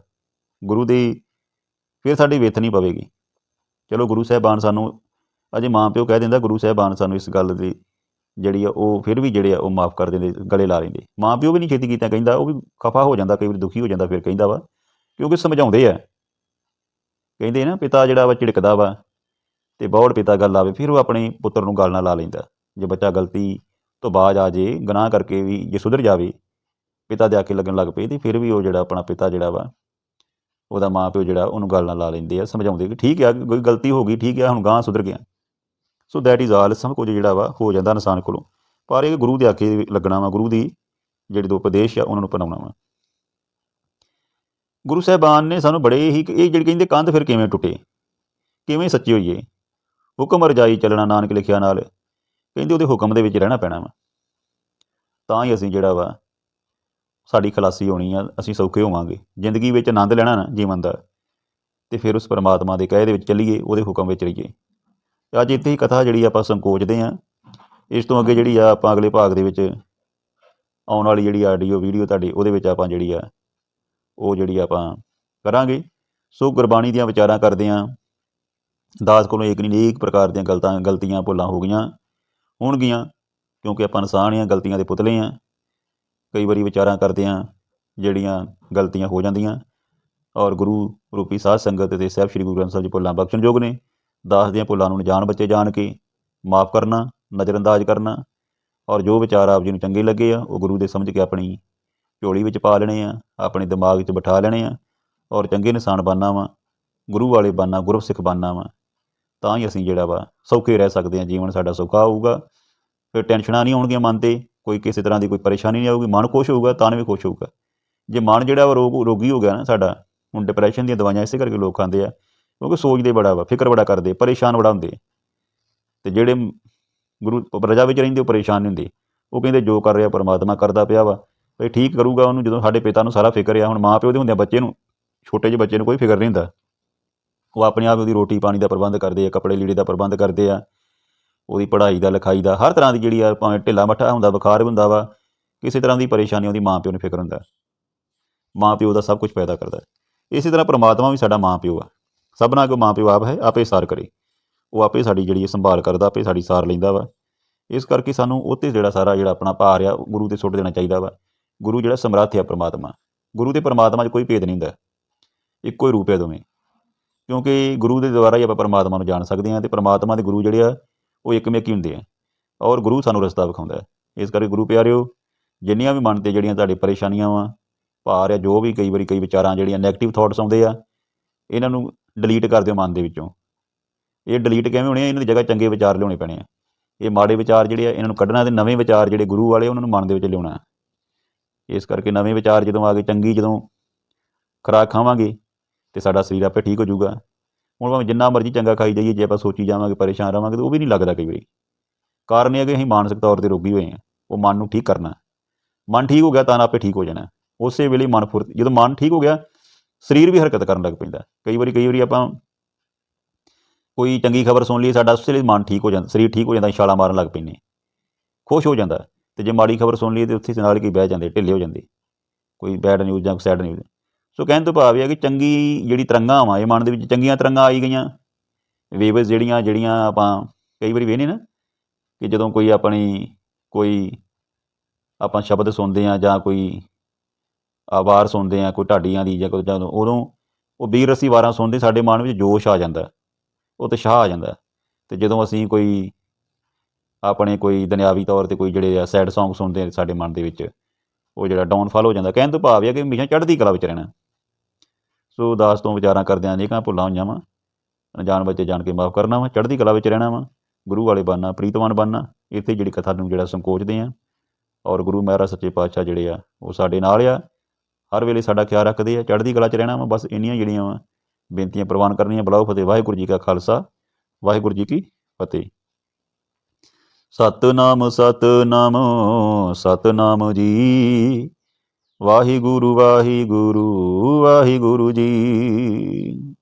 ਗੁਰੂ ਦੀ ਫਿਰ ਸਾਡੀ ਵਿੱਥ ਨਹੀਂ ਪਵੇਗੀ। ਚਲੋ ਗੁਰੂ ਸਾਹਿਬਾਨ ਸਾਨੂੰ ਅਜੇ ਮਾਂ ਪਿਓ ਕਹਿ ਦਿੰਦਾ, ਗੁਰੂ ਸਾਹਿਬਾਨ ਸਾਨੂੰ ਇਸ ਗੱਲ ਦੀ ਜਿਹੜੀ ਆ, ਉਹ ਫਿਰ ਵੀ ਜਿਹੜੇ ਆ, ਉਹ ਮਾਫ ਕਰ ਦਿੰਦੇ, ਗਲੇ ਲਾ ਲੈਂਦੇ। ਮਾਂ ਪਿਓ ਵੀ ਨਹੀਂ ਛੇਤੀ ਕੀਤਾ, ਕਹਿੰਦਾ, ਉਹ ਵੀ ਖਫਾ ਹੋ ਜਾਂਦਾ, ਕਈ ਵਾਰੀ ਦੁਖੀ ਹੋ ਜਾਂਦਾ, ਫਿਰ ਕਹਿੰਦਾ ਵਾ, ਕਿਉਂਕਿ ਸਮਝਾਉਂਦੇ ਆ। ਕਹਿੰਦੇ ਨਾ, ਪਿਤਾ ਜਿਹੜਾ ਵਾ ਝਿੜਕਦਾ ਵਾ ਤੇ ਬੌੜ ਪਿਤਾ ਗੱਲ ਆਵੇ, ਫਿਰ ਉਹ ਆਪਣੇ ਪੁੱਤਰ ਨੂੰ ਗੱਲ ਨਾਲ ਲਾ ਲੈਂਦਾ। ਜੇ ਬੱਚਾ ਗਲਤੀ ਤੋਂ ਬਾਜ ਆ ਜੇ, ਗੁਨਾਹ ਕਰਕੇ ਵੀ ਜੇ ਸੁਧਰ ਜਾਵੇ, ਪਿਤਾ ਦੇ ਆਕੇ ਲੱਗਣ ਲੱਗ ਪਏ, ਤੇ ਫਿਰ ਵੀ ਉਹ ਜਿਹੜਾ ਆਪਣਾ ਪਿਤਾ ਜਿਹੜਾ ਵਾ, ਉਹਦਾ ਮਾਂ ਪਿਓ ਜਿਹੜਾ, ਉਹਨੂੰ ਗੱਲ ਨਾਲ ਲਾ ਲੈਂਦੇ ਆ, ਸਮਝਾਉਂਦੇ ਕਿ ਠੀਕ ਆ, ਕੋਈ ਗਲਤੀ ਹੋ ਗਈ, ਠੀਕ ਆ, ਹੁਣ ਗਾਂ ਸੁਧਰ ਗਿਆ। ਸੋ ਦੈਟ ਇਜ਼ ਆਲ ਸਭ ਕੁਝ ਜਿਹੜਾ ਵਾ ਹੋ ਜਾਂਦਾ ਇਨਸਾਨ ਕੋਲੋਂ। ਪਰ ਇਹ ਗੁਰੂ ਦੇ ਆਕੇ ਲੱਗਣਾ ਵਾ, ਗੁਰੂ ਦੀ ਜਿਹੜੇ ਦੋ ਉਪਦੇਸ਼ ਆ, ਉਹਨਾਂ ਨੂੰ ਅਪਣਾਉਣਾ ਵਾ। ਗੁਰੂ ਸਾਹਿਬਾਨ ਨੇ ਸਾਨੂੰ ਬੜੇ ਹੀ, ਇਹ ਜਿਹੜੀ ਕਹਿੰਦੇ ਕੰਧ ਫਿਰ ਕਿਵੇਂ ਟੁੱਟੇ? ਕਿਵੇਂ ਸੱਚੇ ਹੋਈਏ? ਹੁਕਮ ਰਜਾਈ ਚੱਲਣਾ ਨਾਨਕ ਲਿਖਿਆ ਨਾਲ। ਕਹਿੰਦੇ ਉਹਦੇ ਹੁਕਮ ਦੇ ਵਿੱਚ ਰਹਿਣਾ ਪੈਣਾ ਵਾ। ਤਾਂ ਹੀ ਅਸੀਂ ਜਿਹੜਾ ਵਾ, ਸਾਡੀ ਖਲਾਸੀ ਹੋਣੀ ਆ, ਅਸੀਂ ਸੌਖੇ ਹੋਵਾਂਗੇ। ਜ਼ਿੰਦਗੀ ਵਿੱਚ ਆਨੰਦ ਲੈਣਾ ਨਾ ਜੀਵਨ ਦਾ। ਤੇ ਫਿਰ ਉਸ ਪਰਮਾਤਮਾ ਦੇ ਕਹੇ ਦੇ ਵਿੱਚ ਚੱਲੀਏ, ਉਹਦੇ ਹੁਕਮ ਵਿੱਚ ਰਹੀਏ। ਅੱਜ ਇੱਥੇ ਹੀ ਕਥਾ ਜਿਹੜੀ ਆਪਾਂ ਸੰਕੋਚਦੇ ਆ ਇਸ ਤੋਂ ਅੱਗੇ ਜਿਹੜੀ ਆ ਆਪਾਂ ਅਗਲੇ ਭਾਗ ਦੇ ਵਿੱਚ ਆਉਣ ਵਾਲੀ ਜਿਹੜੀ ਆਡੀਓ ਵੀਡੀਓ ਤੁਹਾਡੀ ਉਹਦੇ ਵਿੱਚ ਆਪਾਂ ਜਿਹੜੀ ਆ, ਉਹ ਜਿਹੜੀ ਆਪਾਂ ਕਰਾਂਗੇ। ਸੋ ਗੁਰਬਾਣੀ ਦੀਆਂ ਵਿਚਾਰਾਂ ਕਰਦੇ ਆ ਦਾਸ ਕੋਲੋਂ ਇੱਕ ਨਹੀਂ ਅਨੇਕ ਪ੍ਰਕਾਰ ਦੀਆਂ ਗਲਤਾਂ, ਗਲਤੀਆਂ ਭੁੱਲਾਂ ਹੋ ਗਈਆਂ, ਹੋਣਗੀਆਂ, ਕਿਉਂਕਿ ਆਪਾਂ ਇਨਸਾਨ ਆ ਗਲਤੀਆਂ ਦੇ ਪੁਤਲੇ ਆ ਕਈ ਵਾਰੀ ਵਿਚਾਰਾਂ ਕਰਦੇ ਆ ਜਿਹੜੀਆਂ ਗਲਤੀਆਂ ਹੋ ਜਾਂਦੀਆਂ। ਔਰ ਗੁਰੂ ਰੂਪੀ ਸਾਧ ਸੰਗਤ ਤੇ ਸਾਹਿਬ ਸ੍ਰੀ ਗੁਰੂ ਗ੍ਰੰਥ ਸਾਹਿਬ ਜੀ ਭੁੱਲਾਂ ਬਖਸ਼ਣਯੋਗ ਨੇ। ਦਾਸ ਦੀਆਂ ਭੁੱਲਾਂ ਨੂੰ ਜਾਣ ਬੱਚੇ ਜਾਣ ਕੇ ਮਾਫ ਕਰਨਾ, ਨਜ਼ਰਅੰਦਾਜ਼ ਕਰਨਾ ਔਰ ਜੋ ਵਿਚਾਰ ਆਪ ਜੀ ਨੂੰ ਚੰਗੇ ਲੱਗੇ ਆ, ਉਹ ਗੁਰੂ ਦੇ ਸਮਝ ਕੇ ਆਪਣੀ ਝੋਲੀ ਵਿੱਚ ਪਾ ਲੈਣੇ ਆ, ਆਪਣੇ ਦਿਮਾਗ 'ਚ ਬਿਠਾ ਲੈਣੇ ਆ ਔਰ ਚੰਗੇ ਇਨਸਾਨ ਬਣਨਾ ਵਾ, ਗੁਰੂ ਵਾਲੇ ਬਣਨਾ, ਗੁਰਸਿੱਖ ਬਣਨਾ ਵਾ, ਤਾਂ ਹੀ ਅਸੀਂ ਜਿਹੜਾ ਵਾ ਸੌਖੇ ਰਹਿ ਸਕਦੇ ਹਾਂ, ਜੀਵਨ ਸਾਡਾ ਸੌਖਾ ਹੋਊਗਾ। ਫਿਰ ਟੈਨਸ਼ਨਾਂ ਨਹੀਂ ਆਉਣਗੀਆਂ ਮਨ ਤੇ, ਕੋਈ ਕਿਸੇ ਤਰ੍ਹਾਂ ਦੀ ਕੋਈ ਪਰੇਸ਼ਾਨੀ ਨਹੀਂ ਆਊਗੀ, ਮਨ ਖੁਸ਼ ਹੋਊਗਾ ਤਨ ਵੀ ਖੁਸ਼ ਹੋਊਗਾ। ਜੇ ਮਨ ਜਿਹੜਾ ਵਾ ਰੋਗ ਰੋਗੀ ਹੋ ਗਿਆ ਨਾ ਸਾਡਾ, ਹੁਣ ਡਿਪਰੈਸ਼ਨ ਦੀਆਂ ਦਵਾਈਆਂ ਇਸੇ ਕਰਕੇ ਲੋਕ ਖਾਂਦੇ ਆ ਕਿਉਂਕਿ ਸੋਚਦੇ ਬੜਾ ਵਾ, ਫਿਕਰ ਬੜਾ ਕਰਦੇ, ਪਰੇਸ਼ਾਨ ਬੜਾ ਹੁੰਦੇ। ਤੇ ਜਿਹੜੇ ਗੁਰੂ ਪ੍ਰਜਾ ਵਿੱਚ ਰਹਿੰਦੇ, ਉਹ ਪਰੇਸ਼ਾਨ ਨਹੀਂ ਹੁੰਦੇ। ਉਹ ਕਹਿੰਦੇ, ਜੋ ਕਰ ਰਿਹਾ ਪਰਮਾਤਮਾ ਕਰਦਾ ਪਿਆ ਵਾ। ਭਈ ਠੀਕ ਕਰੂਗਾ ਉਹਨੂੰ, ਜਦੋਂ ਸਾਡੇ ਪਿਤਾ ਨੂੰ ਸਾਰਾ ਫਿਕਰ ਆ, ਹੁਣ ਮਾਂ ਪਿਓ ਦੇ ਹੁੰਦੇ ਆ ਬੱਚੇ ਨੂੰ, ਛੋਟੇ ਜਿਹੇ ਬੱਚੇ ਨੂੰ ਕੋਈ ਫਿਕਰ ਨਹੀਂ ਹੁੰਦਾ। ਉਹ ਆਪਣੇ ਆਪ ਉਹਦੀ ਰੋਟੀ ਪਾਣੀ ਦਾ ਪ੍ਰਬੰਧ ਕਰਦੇ ਆ, ਕੱਪੜੇ ਲੀੜੇ ਦਾ ਪ੍ਰਬੰਧ ਕਰਦੇ ਆ। ਉਹਦੀ ਪੜ੍ਹਾਈ ਦਾ, ਲਿਖਾਈ ਦਾ, ਹਰ ਤਰ੍ਹਾਂ ਦੀ ਜਿਹੜੀ ਆ, ਭਾਵੇਂ ਢਿੱਲਾ ਮੱਠਾ ਹੁੰਦਾ, ਬੁਖਾਰ ਹੁੰਦਾ ਵਾ, ਕਿਸੇ ਤਰ੍ਹਾਂ ਦੀ ਪਰੇਸ਼ਾਨੀ ਉਹਦੀ ਮਾਂ ਪਿਓ ਨੂੰ ਫਿਕਰ ਹੁੰਦਾ। ਮਾਂ ਪਿਓ ਦਾ ਸਭ ਕੁਝ ਪੈਦਾ ਕਰਦਾ। ਇਸੇ ਤਰ੍ਹਾਂ ਪ੍ਰਮਾਤਮਾ ਵੀ ਸਾਡਾ ਮਾਂ ਪਿਓ ਆ। ਸਭਨਾ ਕੋ ਮਾਂ ਪਿਓ ਆਪ ਹੈ, ਆਪੇ ਸਾਰ ਕਰੇ। ਉਹ ਆਪੇ ਸਾਡੀ ਜਿਹੜੀ ਸੰਭਾਲ ਕਰਦਾ, ਆਪੇ ਸਾਡੀ ਸਾਰ ਲੈਂਦਾ ਵਾ। ਇਸ ਕਰਕੇ ਸਾਨੂੰ ਉਹ 'ਤੇ ਜਿਹੜਾ ਸਾਰਾ ਜਿਹੜਾ ਆਪਣਾ ਭਾਰ ਆ, ਉਹ ਗੁਰੂ ਤੇ ਸੁੱਟ ਦੇਣਾ ਚਾਹੀਦਾ ਵਾ। ਗੁਰੂ ਜਿਹੜਾ ਸਮਰੱਥ ਆ ਪ੍ਰਮਾਤਮਾ। ਗੁਰੂ ਤੇ ਪ੍ਰਮਾਤਮਾ 'ਚ ਕੋਈ ਭੇਦ ਨਹੀਂ ਹੁੰਦਾ। ਇੱਕੋ ਹੀ ਰੂਪ ਹੈ ਦੋਵੇਂ। ਕਿਉਂਕਿ ਗੁਰੂ ਦੇ ਦੁਆਰਾ ਹੀ ਆਪਾਂ ਪਰਮਾਤਮਾ ਨੂੰ ਜਾਣ ਸਕਦੇ ਹਾਂ ਤੇ ਪਰਮਾਤਮਾ ਦੇ ਗੁਰੂ ਜਿਹੜੇ ਆ, ਉਹ ਇੱਕਮੇਕ ਹੀ ਹੁੰਦੇ ਆ। ਔਰ ਗੁਰੂ ਸਾਨੂੰ ਰਸਤਾ ਵਿਖਾਉਂਦਾ ਹੈ। ਇਸ ਕਰਕੇ ਗੁਰੂ ਪਿਆਰਿਓ, ਜਿੰਨੀਆਂ ਵੀ ਮਨ ਤੇ ਜਿਹੜੀਆਂ ਤੁਹਾਡੀ ਪਰੇਸ਼ਾਨੀਆਂ ਵਾ, ਭਾਰ ਆ, ਜੋ ਵੀ ਕਈ ਵਾਰੀ ਕਈ ਵਿਚਾਰਾਂ ਜਿਹੜੀਆਂ 네ਗੇਟਿਵ ਥਾਟਸ ਆਉਂਦੇ ਆ, ਇਹਨਾਂ ਨੂੰ ਡਿਲੀਟ ਕਰ ਦਿਓ ਮਨ ਦੇ ਵਿੱਚੋਂ। ਇਹ ਡਿਲੀਟ ਕਿਵੇਂ ਹੋਣੇ ਆ? ਇਹਨਾਂ ਦੀ ਜਗ੍ਹਾ ਚੰਗੇ ਵਿਚਾਰ ਲਿਆਉਣੇ ਪੈਣੇ ਆ। ਇਹ ਮਾੜੇ ਵਿਚਾਰ ਜਿਹੜੇ ਆ, ਇਹਨਾਂ ਨੂੰ ਕੱਢਣਾ ਤੇ ਨਵੇਂ ਵਿਚਾਰ ਜਿਹੜੇ ਗੁਰੂ ਵਾਲੇ, ਉਹਨਾਂ ਨੂੰ ਮਨ ਦੇ ਵਿੱਚ ਲਿਆਉਣਾ ਇਸ ਕਰਕੇ ਨਵੇਂ ਵਿਚਾਰ ਜਦੋਂ ਆ ਗਏ, ਚੰਗੀ ਜਦੋਂ ਖੁਰਾਕ ਖਾਵਾਂਗੇ ਤੇ ਸਾਡਾ ਸਰੀਰ ਆਪੇ ਠੀਕ ਹੋ ਜਾਊਗਾ। ਹੁਣ ਭਾਵੇਂ ਜਿੰਨਾ ਮਰਜ਼ੀ ਚੰਗਾ ਖਾਈ ਜਾਈਏ, ਜੇ ਆਪਾਂ ਸੋਚੀ ਜਾਵਾਂਗੇ, ਪਰੇਸ਼ਾਨ ਰਵਾਂਗੇ ਤਾਂ ਉਹ ਵੀ ਨਹੀਂ ਲੱਗਦਾ ਕਈ ਵਾਰੀ। ਕਾਰਨ ਇਹ ਹੈ ਕਿ ਅਸੀਂ ਮਾਨਸਿਕ ਤੌਰ ਤੇ ਰੋਗੀ ਹੋਏ ਹਾਂ ਉਹ ਮਨ ਨੂੰ ਠੀਕ ਕਰਨਾ ਮਨ ਠੀਕ ਹੋ ਗਿਆ ਤਾਂ ਆਪੇ ਠੀਕ ਹੋ ਜਾਣਾ ਉਸੇ ਵੇਲੇ ਮਨ ਫੁਰਤੀ, ਜਦੋਂ ਮਨ ਠੀਕ ਹੋ ਗਿਆ ਸਰੀਰ ਵੀ ਹਰਕਤ ਕਰਨ ਲੱਗ ਪੈਂਦਾ। ਕਈ ਵਾਰੀ ਕਈ ਵਾਰੀ ਆਪਾਂ ਕੋਈ ਚੰਗੀ ਖਬਰ ਸੁਣ ਲਈ ਸਾਡਾ ਉਸੇ ਵੇਲੇ ਮਨ ਠੀਕ ਹੋ ਜਾਂਦਾ, ਸਰੀਰ ਠੀਕ ਹੋ ਜਾਂਦਾ ਛਾਲਾ ਮਾਰਨ ਲੱਗ ਪੈਂਦੇ ਖੁਸ਼ ਹੋ ਜਾਂਦਾ ਤੇ ਜੇ ਮਾੜੀ ਖਬਰ ਸੁਣ ਲਈ ਤੇ ਉੱਥੇ ਨਾਲ ਕੀ ਬਹਿ ਜਾਂਦੇ, ਢਿੱਲੇ ਹੋ ਜਾਂਦੇ। ਕੋਈ ਬੈਡ ਨਿਊਜ਼ ਜਾਂ ਸੈਡ ਨਿਊਜ਼ ਸੋ ਕਹਿਣ ਤੋਂ ਭਾਵ ਇਹ ਹੈ ਕਿ ਚੰਗੀ ਜਿਹੜੀ ਤਰੰਗਾਂ ਵਾ, ਇਹ ਮਨ ਦੇ ਵਿੱਚ ਚੰਗੀਆਂ ਤਰੰਗਾਂ ਆਈ ਗਈਆਂ। ਵੇਵਸ ਜਿਹੜੀਆਂ ਜਿਹੜੀਆਂ ਆਪਾਂ ਕਈ ਵਾਰੀ ਵੇਖਦੇ ਨਾ ਕਿ ਜਦੋਂ ਕੋਈ ਆਪਣੀ, ਕੋਈ ਆਪਾਂ ਸ਼ਬਦ ਸੁਣਦੇ ਆ ਜਾਂ ਕੋਈ ਆਵਾਰ ਸੁਣਦੇ ਆ, ਕੋਈ ਢਾਡੀਆਂ ਦੀ ਜਾਂ ਕੋਈ ਜਦੋਂ ਉਦੋਂ ਉਹ ਵੀਰ ਰਸੀ ਵਾਰਾਂ ਸੁਣਦੇ, ਸਾਡੇ ਮਨ ਵਿੱਚ ਜੋਸ਼ ਆ ਜਾਂਦਾ, ਉਹ ਉਤਸ਼ਾਹ ਆ ਜਾਂਦਾ। ਤੇ ਜਦੋਂ ਅਸੀਂ ਕੋਈ ਆਪਣੇ ਕੋਈ ਦੁਨਿਆਵੀ ਤੌਰ ਤੇ ਕੋਈ ਜਿਹੜੇ ਆ ਸੈਡ Song ਸੁਣਦੇ ਆ ਸਾਡੇ ਮਨ ਦੇ ਵਿੱਚ, ਉਹ ਜਿਹੜਾ ਡਾਊਨਫਾਲ ਹੋ ਜਾਂਦਾ, ਕਹਿਣ ਤੋਂ ਭਾਵ ਇਹ ਕਿ ਹਮੇਸ਼ਾ ਚੜ੍ਹਦੀ ਕਲਾ ਵਿੱਚ ਰਹਿਣਾ। ਸੋ ਦਾਸ ਤੋਂ ਵਿਚਾਰਾਂ ਕਰਦਿਆਂ ਜੇਕਾਂ ਭੁੱਲਾਂ ਹੋਈਆਂ ਵਾ। ਅਣਜਾਣ ਬੱਚੇ ਜਾਣ ਕੇ ਮਾਫ ਕਰਨਾ ਵਾ, ਚੜ੍ਹਦੀ ਕਲਾ ਵਿੱਚ ਰਹਿਣਾ ਵਾ। ਗੁਰੂ ਵਾਲੇ ਬਣਨਾ, ਪ੍ਰੀਤਵਾਨ ਬਣਨਾ, ਇੱਥੇ ਜਿਹੜੀ ਕਥਾ ਨੂੰ ਜਿਹੜਾ ਸੰਕੋਚਦੇ ਆ, ਔਰ ਗੁਰੂ ਮਹਾਰਾਜ ਸੱਚੇ ਪਾਤਸ਼ਾਹ ਜਿਹੜੇ ਆ, ਉਹ ਸਾਡੇ ਨਾਲ ਆ। ਹਰ ਵੇਲੇ ਸਾਡਾ ਖਿਆਲ ਰੱਖਦੇ ਆ, ਚੜ੍ਹਦੀ ਕਲਾ 'ਚ ਰਹਿਣਾ ਵਾ, ਬਸ ਇੰਨੀਆਂ ਜਿਹੜੀਆਂ ਵਾ ਬੇਨਤੀਆਂ ਪ੍ਰਵਾਨ ਕਰਨੀਆਂ। ਬਲਾਓ ਫਤਿਹ, ਵਾਹਿਗੁਰੂ ਜੀ ਕਾ ਖਾਲਸਾ, ਵਾਹਿਗੁਰੂ ਜੀ ਕੀ ਫਤਿਹ। ਸਤਨਾਮ ਸਤਨਾਮ ਸਤਨਾਮ ਜੀ। ਵਾਹਿਗੁਰੂ ਵਾਹਿਗੁਰੂ ਵਾਹਿਗੁਰੂ ਜੀ।